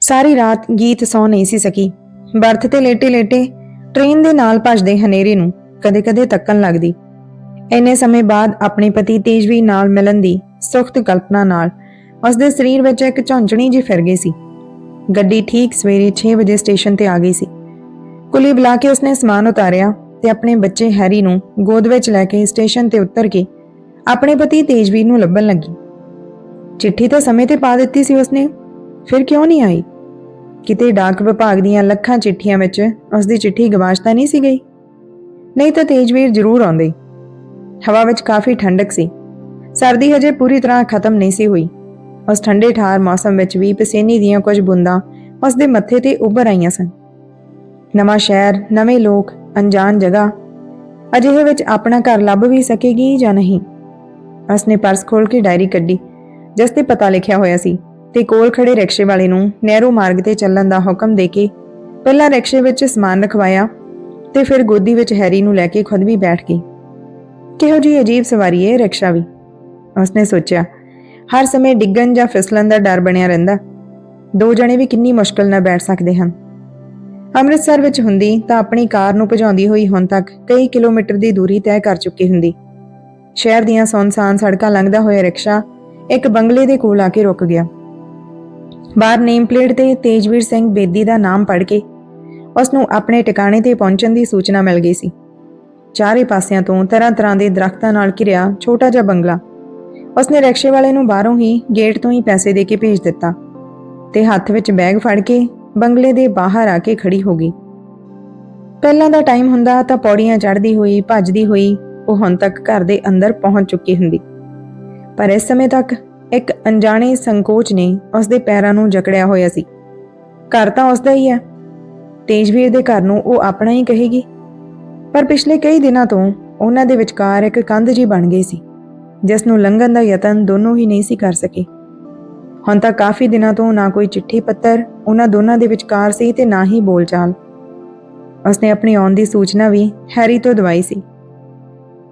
ਸਾਰੀ ਰਾਤ ਗੀਤ ਸੌ ਨਹੀਂ ਸੀ ਸਕੀ। ਬਰਥ ਤੇ ਲੇਟੇ-ਲੇਟੇ ਟ੍ਰੇਨ ਦੇ ਨਾਲ ਭੱਜਦੇ ਹਨੇਰੇ ਨੂੰ ਕਦੇ-ਕਦੇ ਤੱਕਣ ਲੱਗਦੀ। ਇੰਨੇ ਸਮੇਂ ਬਾਅਦ ਆਪਣੇ ਪਤੀ ਤੇਜਵੀਰ ਨਾਲ ਮਿਲਣ ਦੀ ਸੁਖਤ ਕਲਪਨਾ ਨਾਲ ਉਸ ਦੇ ਸਰੀਰ ਵਿੱਚ ਇੱਕ ਝੌਂਝਣੀ ਜਿਹੀ ਫਿਰ ਗਈ ਸੀ। ਗੱਡੀ ਠੀਕ ਸਵੇਰੇ 6 ਵਜੇ ਸਟੇਸ਼ਨ ਤੇ ਆ ਗਈ ਸੀ। ਕੁਲੀ ਬੁਲਾ ਕੇ ਉਸਨੇ ਸਮਾਨ ਉਤਾਰਿਆ ਤੇ ਆਪਣੇ ਬੱਚੇ ਹੈਰੀ ਨੂੰ ਗੋਦ ਵਿੱਚ ਲੈ ਕੇ ਸਟੇਸ਼ਨ ਤੇ ਉਤਰ ਕੇ ਆਪਣੇ ਪਤੀ ਤੇਜਵੀਰ ਨੂੰ ਲੱਭਣ ਲੱਗੀ। ਚਿੱਠੀ ਤਾਂ ਸਮੇਂ ਤੇ ਪਾ ਦਿੱਤੀ ਸੀ ਉਸਨੇ। ਫਿਰ ਕਿਉਂ ਨਹੀਂ ਆਈ? ਕਿਤੇ ਡਾਕ ਵਿਭਾਗ ਦੀਆਂ ਲੱਖਾਂ ਚਿੱਠੀਆਂ ਵਿੱਚ ਉਸ ਦੀ ਚਿੱਠੀ ਗਵਾਚ ਤਾਂ ਨਹੀਂ ਸੀ ਗਈ? ਨਹੀਂ ਤਾਂ ਤੇਜਵੀਰ ਜ਼ਰੂਰ ਆਉਂਦੇ। ਹਵਾ ਵਿੱਚ ਕਾਫੀ ਠੰਡਕ ਸੀ। ਸਰਦੀ ਹਜੇ ਪੂਰੀ ਤਰ੍ਹਾਂ ਖਤਮ ਨਹੀਂ ਸੀ ਹੋਈ। ਉਸ ਠੰਡੇ ਠਾਰ ਮੌਸਮ ਵਿੱਚ ਵੀ ਪਸੀਨੇ ਦੀਆਂ ਕੁਝ ਬੂੰਦਾਂ ਉਸ ਦੇ ਮੱਥੇ ਤੇ ਉੱਭਰ ਆਈਆਂ ਸਨ। ਨਵਾਂ ਸ਼ਹਿਰ, ਨਵੇਂ ਲੋਕ, ਅਣਜਾਣ ਜਗ੍ਹਾ, ਅਜਿਹੇ ਵਿੱਚ ਆਪਣਾ ਘਰ ਲੱਭ ਵੀ ਸਕੇਗੀ ਜਾਂ ਨਹੀਂ? ਉਸਨੇ ਪਰਸ ਖੋਲ ਕੇ ਡਾਇਰੀ ਕੱਢੀ, ਜਿਸ ਤੇ ਪਤਾ ਲਿਖਿਆ ਹੋਇਆ ਸੀ ਤੇ ਕੋਲ ਖੜੇ ਰਿਕਸ਼ੇ ਵਾਲੇ ਨੂੰ ਨਹਿਰੂ ਮਾਰਗ ਤੇ ਚੱਲਣ ਦਾ ਹੁਕਮ ਦੇ ਕੇ ਪਹਿਲਾਂ ਰਿਕਸ਼ੇ ਵਿੱਚ ਸਮਾਨ ਰਖਵਾਇਆ ਤੇ ਫਿਰ ਗੋਦੀ ਵਿੱਚ ਹੈਰੀ ਨੂੰ ਲੈ ਕੇ ਖੁਦ ਵੀ ਬੈਠ ਗਈ। ਕਿਹੋ ਜੀ ਅਜੀਬ ਸਵਾਰੀ ਹੈ ਰਿਕਸ਼ਾ ਵੀ। ਉਸਨੇ ਸੋਚਿਆ, ਹਰ ਸਮੇਂ ਡਿੱਗਣ ਜਾਂ ਫਿਸਲਣ ਦਾ ਡਰ ਬਣਿਆ ਰਹਿੰਦਾ। ਦੋ ਜਣੇ ਵੀ ਕਿੰਨੀ ਮੁਸ਼ਕਲ ਨਾਲ ਬੈਠ ਸਕਦੇ ਹਨ। ਅੰਮ੍ਰਿਤਸਰ ਵਿੱਚ ਹੁੰਦੀ ਤਾਂ ਆਪਣੀ ਕਾਰ ਨੂੰ ਭਜਾਉਂਦੀ ਹੋਈ ਹੁਣ ਤੱਕ ਕਈ ਕਿਲੋਮੀਟਰ ਦੀ ਦੂਰੀ ਤੈਅ ਕਰ ਚੁੱਕੀ ਹੁੰਦੀ। ਸ਼ਹਿਰ ਦੀਆਂ ਸੁੰਨਸਾਨ ਸੜਕਾਂ ਲੰਘਦਾ ਹੋਇਆ ਰਿਕਸ਼ਾ ਇੱਕ ਬੰਗਲੇ ਦੇ ਕੋਲ ਆ ਕੇ ਰੁਕ ਗਿਆ। ਬਾਹਰ ਨੇਮ ਪਲੇਟ ਤੇ ਤੇਜਵੀਰ ਸਿੰਘ ਬੇਦੀ ਦਾ ਨਾਮ ਪੜ੍ਹ ਕੇ ਉਸ ਨੂੰ ਆਪਣੇ ਟਿਕਾਣੇ ਤੇ ਪਹੁੰਚਣ ਦੀ ਸੂਚਨਾ ਮਿਲ ਗਈ ਸੀ। ਚਾਰੇ ਪਾਸਿਆਂ ਤੋਂ ਤਰ੍ਹਾਂ-ਤਰ੍ਹਾਂ ਦੇ ਦਰਖਤਾਂ ਨਾਲ ਘਿਰਿਆ ਛੋਟਾ ਜਿਹਾ ਬੰਗਲਾ। ਉਸਨੇ ਰਿਕਸ਼ੇ ਵਾਲੇ ਨੂੰ ਬਾਹਰੋਂ ਹੀ ਗੇਟ ਤੋਂ ਹੀ ਪੈਸੇ ਦੇ ਕੇ ਭੇਜ ਦਿੱਤਾ ਤੇ ਹੱਥ ਵਿੱਚ ਬੈਗ ਫੜ ਕੇ ਬੰਗਲੇ ਦੇ ਬਾਹਰ ਆ ਕੇ ਖੜੀ ਹੋ ਗਈ। ਪਹਿਲਾਂ ਦਾ ਟਾਈਮ ਹੁੰਦਾ ਤਾਂ ਪੌੜੀਆਂ ਚੜ੍ਹਦੀ ਹੋਈ, ਭੱਜਦੀ ਹੋਈ ਉਹ ਹੁਣ ਤੱਕ ਘਰ ਦੇ ਅੰਦਰ ਪਹੁੰਚ ਚੁੱਕੀ ਹੁੰਦੀ। ਪਰ ਇਸ ਸਮੇਂ ਤੱਕ ਇੱਕ ਅਣਜਾਣੇ ਸੰਕੋਚ ਨੇ ਉਸ ਦੇ ਪੈਰਾਂ ਨੂੰ ਜਕੜਿਆ ਹੋਇਆ ਸੀ। ਘਰ ਤਾਂ ਉਸ ਦਾ ਹੀ ਹੈ। ਤੇਜਵੀਰ ਦੇ ਘਰ ਨੂੰ ਉਹ ਆਪਣਾ ਹੀ ਕਹੇਗੀ। ਪਰ ਪਿਛਲੇ ਕਈ ਦਿਨਾਂ ਤੋਂ ਉਹਨਾਂ ਦੇ ਵਿਚਕਾਰ ਇੱਕ ਕੰਧ ਜੀ ਬਣ ਗਈ ਸੀ, ਜਿਸ ਨੂੰ ਲੰਘਣ ਦਾ ਯਤਨ ਦੋਨੋਂ ਹੀ ਨਹੀਂ ਸੀ ਕਰ ਸਕੇ। ਹੁਣ ਤਾਂ ਕਾਫੀ ਦਿਨਾਂ ਤੋਂ ਨਾ ਕੋਈ ਚਿੱਠੀ ਪੱਤਰ, ਉਹਨਾਂ ਦੋਨਾਂ ਦੇ ਵਿਚਕਾਰ ਸੀ ਤੇ ਨਾ ਹੀ ਬੋਲਚਾਲ। ਉਸਨੇ ਆਪਣੀ ਆਉਣ ਦੀ ਸੂਚਨਾ ਵੀ ਹੈਰੀ ਤੋਂ ਦਵਾਈ ਸੀ।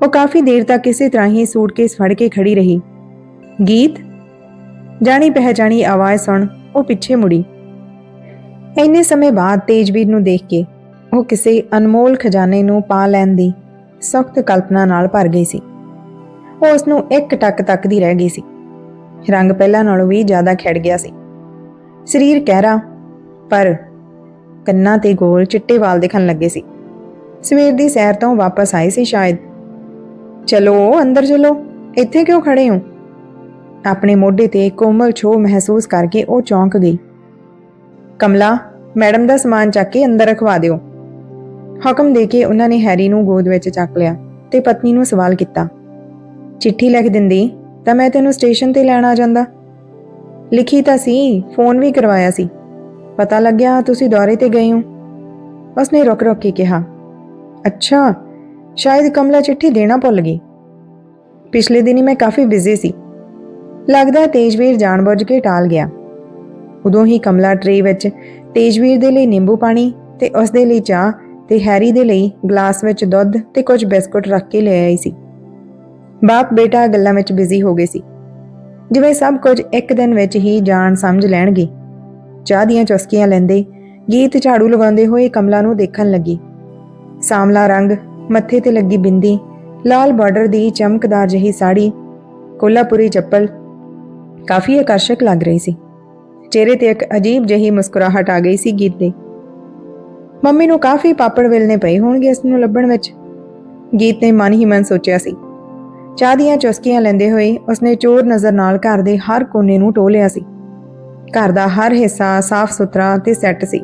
ਉਹ ਕਾਫੀ ਦੇਰ ਤੱਕ ਇਸੇ ਤਰ੍ਹਾਂ ਹੀ ਸੂਟਕੇਸ ਫੜ ਕੇ ਖੜੀ ਰਹੀ। ਗੀਤ? ਜਾਣੀ ਪਹਿਚਾਣੀ ਆਵਾਜ਼ ਸੁਣ, ਉਹ ਪਿੱਛੇ ਮੁੜੀ। ਇੰਨੇ ਸਮੇਂ ਬਾਅਦ ਤੇਜਵੀਰ ਨੂੰ ਦੇਖ ਕੇ ਉਹ ਕਿਸੇ ਅਨਮੋਲ ਖਜ਼ਾਨੇ ਨੂੰ ਪਾ ਲੈਣ ਦੀ ਸਖਤ ਕਲਪਨਾ ਨਾਲ ਭਰ ਗਈ ਸੀ। ਉਹ ਉਸ ਨੂੰ ਇੱਕ ਟੱਕ ਤੱਕਦੀ ਰਹਿ ਗਈ ਸੀ। ਰੰਗ ਪਹਿਲਾਂ ਨਾਲੋਂ ਵੀ ਜ਼ਿਆਦਾ ਖਿੜ ਗਿਆ ਸੀ। ਸਰੀਰ ਕਹਿਰਾ, ਪਰ ਕੰਨਾਂ ਤੇ ਗੋਲ ਚਿੱਟੇ ਵਾਲ ਦਿਖਣ ਲੱਗੇ ਸੀ। ਸਵੇਰ ਦੀ ਸੈਰ ਤੋਂ ਵਾਪਸ ਆਏ ਸੀ ਸ਼ਾਇਦ। ਚਲੋ, ਅੰਦਰ ਚਲੋ। ਇੱਥੇ ਕਿਉਂ ਖੜੇ ਹੋ? ਆਪਣੇ ਮੋਢੇ ਤੇ ਕੋਮਲ ਛੋਹ ਮਹਿਸੂਸ ਕਰਕੇ ਉਹ ਚੌਂਕ ਗਈ। ਕਮਲਾ, ਮੈਡਮ ਦਾ ਸਮਾਨ ਚੱਕ ਕੇ ਅੰਦਰ ਰਖਵਾ ਦਿਓ। ਹੁਕਮ ਦੇ ਕੇ ਉਹਨਾਂ ਨੇ ਹੈਰੀ ਨੂੰ ਗੋਦ ਵਿੱਚ ਚੱਕ ਲਿਆ ਤੇ ਪਤਨੀ ਨੂੰ ਸਵਾਲ ਕੀਤਾ। ਚਿੱਠੀ ਲਿਖ ਦਿੰਦੀ? ਤਾਂ ਮੈਂ ਤੈਨੂੰ ਸਟੇਸ਼ਨ ਤੇ ਲੈਣ ਆ ਜਾਂਦਾ? ਲਿਖੀ ਤਾਂ ਸੀ, ਫੋਨ ਵੀ ਕਰਵਾਇਆ ਸੀ। ਪਤਾ ਲੱਗਿਆ ਤੁਸੀਂ ਦੌਰੇ ਤੇ ਗਏ ਹੋ। ਉਸਨੇ ਰੁਕ ਰੁਕ ਕੇ ਕਿਹਾ। ਅੱਛਾ, ਸ਼ਾਇਦ ਕਮਲਾ ਚਿੱਠੀ ਦੇਣਾ ਭੁੱਲ ਗਈ। ਪਿਛਲੇ ਦਿਨੀ ਮੈਂ ਕਾਫੀ ਬਿਜ਼ੀ ਸੀ। ਲੱਗਦਾ ਤੇਜਵੀਰ ਜਾਣਬੁੱਝ ਕੇ ਟਾਲ ਗਿਆ। ਉਦੋਂ ਹੀ ਕਮਲਾ ਟਰੇ ਵਿੱਚ ਤੇਜਵੀਰ ਦੇ ਲਈ ਨਿੰਬੂ ਪਾਣੀ ਤੇ ਉਸ ਦੇ ਲਈ ਚਾਹ ਤੇ ਹੈਰੀ ਦੇ ਲਈ ਗਲਾਸ ਵਿੱਚ ਦੁੱਧ ਤੇ ਕੁਝ ਬਿਸਕੁਟ ਰੱਖ ਕੇ ਲੈ ਆਈ ਸੀ। ਬਾਪ ਬੇਟਾ ਗੱਲਾਂ ਵਿੱਚ ਬਿਜ਼ੀ ਹੋ ਗਏ ਸੀ। ਜਿਵੇਂ ਸਭ ਕੁਝ ਇੱਕ ਦਿਨ ਵਿੱਚ ਹੀ ਜਾਣ ਸਮਝ ਲੈਣਗੇ। ਚਾਹ ਦੀਆਂ ਚੁਸਕੀਆਂ ਲੈਂਦੇ ਗੀਤ ਝਾੜੂ ਲਗਾਉਂਦੇ ਹੋਏ ਕਮਲਾ ਨੂੰ ਦੇਖਣ ਲੱਗੀ। ਸਾਮਲਾ ਰੰਗ, ਮੱਥੇ ਤੇ ਲੱਗੀ ਬਿੰਦੀ, ਲਾਲ ਬਾਰਡਰ ਦੀ ਚਮਕਦਾਰ ਜਿਹੀ ਸਾੜੀ, ਕੋਲਾਪੁਰੀ ਚੱਪਲ ਕਾਫੀ ਆਕਰਸ਼ਕ ਲੱਗ ਰਹੀ ਸੀ। ਚਿਹਰੇ ਤੇ ਇੱਕ ਅਜੀਬ ਜਿਹੀ ਮੁਸਕਰਾਹਟ ਆ ਗਈ ਸੀ ਗੀਤ ਦੇ। ਮੰਮੀ ਨੂੰ ਕਾਫੀ ਪਾਪੜ ਵੇਲਨੇ ਪਏ ਹੋਣਗੇ ਇਸ ਨੂੰ ਲੱਭਣ ਵਿੱਚ। ਗੀਤ ਨੇ ਮਨ ਹੀ ਮਨ ਸੋਚਿਆ ਸੀ। ਚਾਹ ਦੀਆਂ ਚੁਸਕੀਆਂ ਲੈਂਦੇ ਹੋਏ ਉਸਨੇ ਚੋਰ ਨਜ਼ਰ ਨਾਲ ਘਰ ਦੇ ਹਰ ਕੋਨੇ ਨੂੰ ਟੋਲਿਆ ਸੀ। ਘਰ ਦਾ ਹਰ ਹਿੱਸਾ ਸਾਫ਼ ਸੁਥਰਾ ਤੇ ਸੈੱਟ ਸੀ।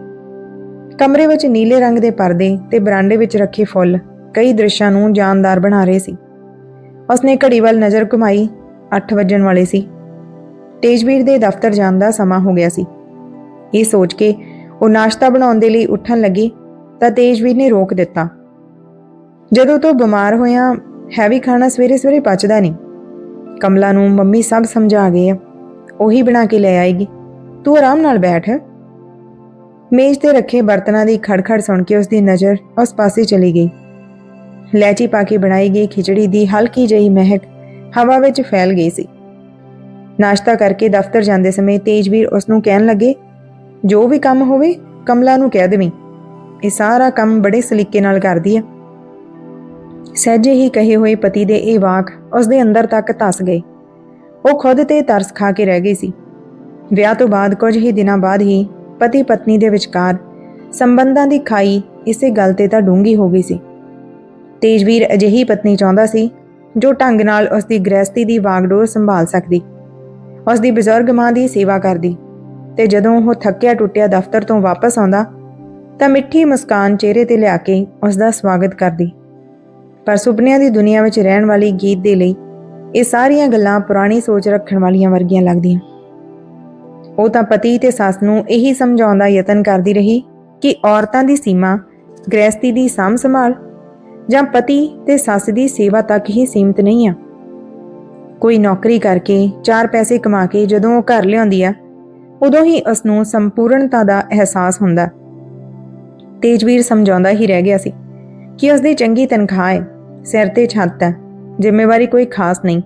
ਕਮਰੇ ਵਿੱਚ ਨੀਲੇ ਰੰਗ ਦੇ ਪਰਦੇ ਤੇ ਬਰਾਂਡੇ ਵਿੱਚ ਰੱਖੇ ਫੁੱਲ ਕਈ ਦ੍ਰਿਸ਼ਾਂ ਨੂੰ ਜਾਨਦਾਰ ਬਣਾ ਰਹੇ ਸੀ। ਉਸਨੇ ਘੜੀ ਵੱਲ ਨਜ਼ਰ ਘੁਮਾਈ 8 ਵਜਣ ਵਾਲੇ ਸੀ। ਤੇਜਵੀਰ ਦੇ ਦਫ਼ਤਰ ਜਾਣ ਦਾ ਸਮਾਂ ਹੋ ਗਿਆ ਸੀ। ਇਹ ਸੋਚ ਕੇ ਉਹ ਨਾਸ਼ਤਾ ਬਣਾਉਣ ਦੇ ਲਈ ਉੱਠਣ ਲੱਗੀ ਤਾਂ ਤੇਜਵੀਰ ਨੇ ਰੋਕ ਦਿੱਤਾ। ਜਦੋਂ ਤੋਂ ਬਿਮਾਰ ਹੋਇਆ, ਹੈਵੀ ਖਾਣਾ ਸਵੇਰੇ ਸਵੇਰੇ ਪਚਦਾ ਨਹੀਂ। ਕਮਲਾ ਨੂੰ ਮੰਮੀ ਸਭ ਸਮਝਾ ਗਏ ਆ। ਉਹੀ ਬਣਾ ਕੇ ਲੈ ਆਏਗੀ। ਤੂੰ ਆਰਾਮ ਨਾਲ ਬੈਠ। ਮੇਜ਼ ਤੇ ਰੱਖੇ ਬਰਤਨਾਂ ਦੀ ਖੜਖੜ ਸੁਣ ਕੇ ਉਸ ਦੀ ਨਜ਼ਰ ਉਸ ਪਾਸੇ ਚਲੀ ਗਈ। ਲੈਚੀ ਪਾ ਕੇ ਬਣਾਈ ਗਈ ਖਿਚੜੀ ਦੀ ਹਲਕੀ ਜਿਹੀ ਮਹਿਕ ਹਵਾ ਵਿੱਚ ਫੈਲ ਗਈ ਸੀ। ਨਾਸ਼ਤਾ ਕਰਕੇ ਦਫ਼ਤਰ ਜਾਂਦੇ ਸਮੇਂ ਤੇਜਵੀਰ ਉਸ ਨੂੰ ਕਹਿਣ ਲੱਗੇ, ਜੋ ਵੀ ਕੰਮ ਹੋਵੇ, ਕਮਲਾ ਨੂੰ ਕਹਿ ਦੇਵੀਂ। ਇਹ ਸਾਰਾ ਕੰਮ ਬੜੇ ਸਲੀਕੇ ਨਾਲ ਕਰਦੀ ਆ। ਸਹਿਜੇ ਹੀ ਕਹੇ ਹੋਏ ਪਤੀ ਦੇ ਇਹ ਵਾਕ ਉਸ ਦੇ ਅੰਦਰ ਤੱਕ ਧਸ ਗਏ। ਉਹ ਖੁਦ ਤੇ ਤਰਸ ਖਾ ਕੇ ਰਹਿ ਗਈ ਸੀ। ਵਿਆਹ ਤੋਂ ਬਾਅਦ ਕੁਝ ਹੀ ਦਿਨਾਂ ਬਾਅਦ ਹੀ ਪਤੀ ਪਤਨੀ ਦੇ ਵਿਚਕਾਰ ਸੰਬੰਧਾਂ ਦੀ ਖਾਈ ਇਸੇ ਗੱਲ ਤੇ ਤਾਂ ਡੂੰਗੀ ਹੋ ਗਈ ਸੀ। ਤੇਜਵੀਰ ਅਜਿਹੀ ਪਤਨੀ ਚਾਹੁੰਦਾ ਸੀ ਜੋ ਢੰਗ ਨਾਲ ਉਸ ਦੀ ਗ੍ਰਹਿਸਤੀ ਦੀ ਵਾਗਡੋਰ ਸੰਭਾਲ ਸਕਦੀ। ਉਸ ਦੀ ਬਜ਼ੁਰਗ ਮਾਂ ਦੀ ਸੇਵਾ ਕਰਦੀ। ਤੇ ਜਦੋਂ ਉਹ ਥੱਕਿਆ ਟੁੱਟਿਆ ਦਫ਼ਤਰ ਤੋਂ ਵਾਪਸ ਆਉਂਦਾ, ਤਾਂ ਮਿੱਠੀ ਮੁਸਕਾਨ ਚਿਹਰੇ ਤੇ ਲਿਆ ਕੇ ਉਸ ਦਾ ਸਵਾਗਤ ਕਰਦੀ। ਪਰ ਸੁਪਨਿਆਂ ਦੀ ਦੁਨੀਆ ਵਿੱਚ ਰਹਿਣ ਵਾਲੀ ਗੀਤ ਦੇ ਲਈ ਇਹ ਸਾਰੀਆਂ ਗੱਲਾਂ ਪੁਰਾਣੀ ਸੋਚ ਰੱਖਣ ਵਾਲੀਆਂ ਵਰਗੀਆਂ ਲੱਗਦੀਆਂ। ਉਹ ਤਾਂ ਪਤੀ ਤੇ ਸੱਸ ਨੂੰ ਇਹੀ ਸਮਝਾਉਣ ਦਾ ਯਤਨ ਕਰਦੀ ਰਹੀ ਕਿ ਔਰਤਾਂ ਦੀ ਸੀਮਾ ਗ੍ਰਹਿਸਤੀ ਦੀ ਸਾਂਭ ਸੰਭਾਲ ਜਾਂ ਪਤੀ ਤੇ ਸੱਸ ਦੀ ਸੇਵਾ ਤੱਕ ਹੀ ਸੀਮਤ ਨਹੀਂ ਆ। ਕੋਈ ਨੌਕਰੀ ਕਰਕੇ ਚਾਰ ਪੈਸੇ ਕਮਾ ਕੇ ਜਦੋਂ ਉਹ ਘਰ ਲਿਆਉਂਦੀ ਆ, ਉਦੋਂ ਹੀ ਉਸ ਨੂੰ ਸੰਪੂਰਨਤਾ ਦਾ ਅਹਿਸਾਸ ਹੁੰਦਾ। ਤੇਜਵੀਰ ਸਮਝਾਉਂਦਾ ਹੀ ਰਹਿ ਗਿਆ ਸੀ ਕਿ ਉਸ ਦੀ ਚੰਗੀ ਤਨਖਾਹ ਹੈ, ਸਿਰ ਤੇ ਛੱਤ ਹੈ, ਜ਼ਿੰਮੇਵਾਰੀ ਕੋਈ ਖਾਸ ਨਹੀਂ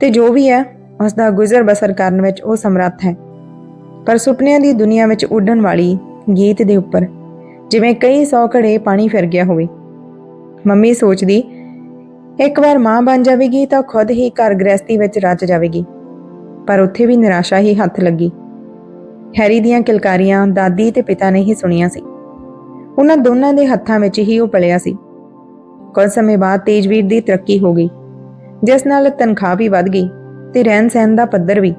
ਤੇ ਜੋ ਵੀ ਹੈ, ਉਸ ਦਾ ਗੁਜ਼ਰ ਬਸਰ ਕਰਨ ਵਿੱਚ ਉਹ ਸਮਰੱਥ ਹੈ। ਪਰ ਸੁਪਨਿਆਂ ਦੀ ਦੁਨੀਆ ਵਿੱਚ ਉੱਡਣ ਵਾਲੀ ਗੀਤ ਦੇ ਉੱਪਰ ਜਿਵੇਂ ਕਈ ਸੌ ਘੜੇ ਪਾਣੀ ਫਿਰ ਗਿਆ ਹੋਵੇ। ਮੰਮੀ ਸੋਚਦੀ ਇੱਕ ਵਾਰ ਮਾਂ ਬਣ ਜਾਵੇਗੀ ਤਾਂ ਖੁਦ ਹੀ ਘਰ ਗ੍ਰਸਤੀ ਵਿੱਚ ਰਚ ਜਾਵੇਗੀ। ਪਰ ਉੱਥੇ ਵੀ ਨਿਰਾਸ਼ਾ ਹੀ ਹੱਥ ਲੱਗੀ। ਹੈਰੀ ਦੀਆਂ ਕਿਲਕਾਰੀਆਂ ਦਾਦੀ ਤੇ ਪਿਤਾ ਨੇ ਹੀ ਸੁਣੀਆਂ ਸੀ। ਉਹਨਾਂ ਦੋਨਾਂ ਦੇ ਹੱਥਾਂ ਵਿੱਚ ਹੀ ਉਹ ਪਲਿਆ ਸੀ। ਕੁਝ ਸਮੇਂ ਬਾਅਦ ਤੇਜਵੀਰ ਦੀ ਤਰੱਕੀ ਹੋ ਗਈ, ਜਿਸ ਨਾਲ ਤਨਖਾਹ ਵੀ ਵਧ ਗਈ ਤੇ ਰਹਿਣ ਸਹਿਣ ਦਾ ਪੱਧਰ ਵੀ।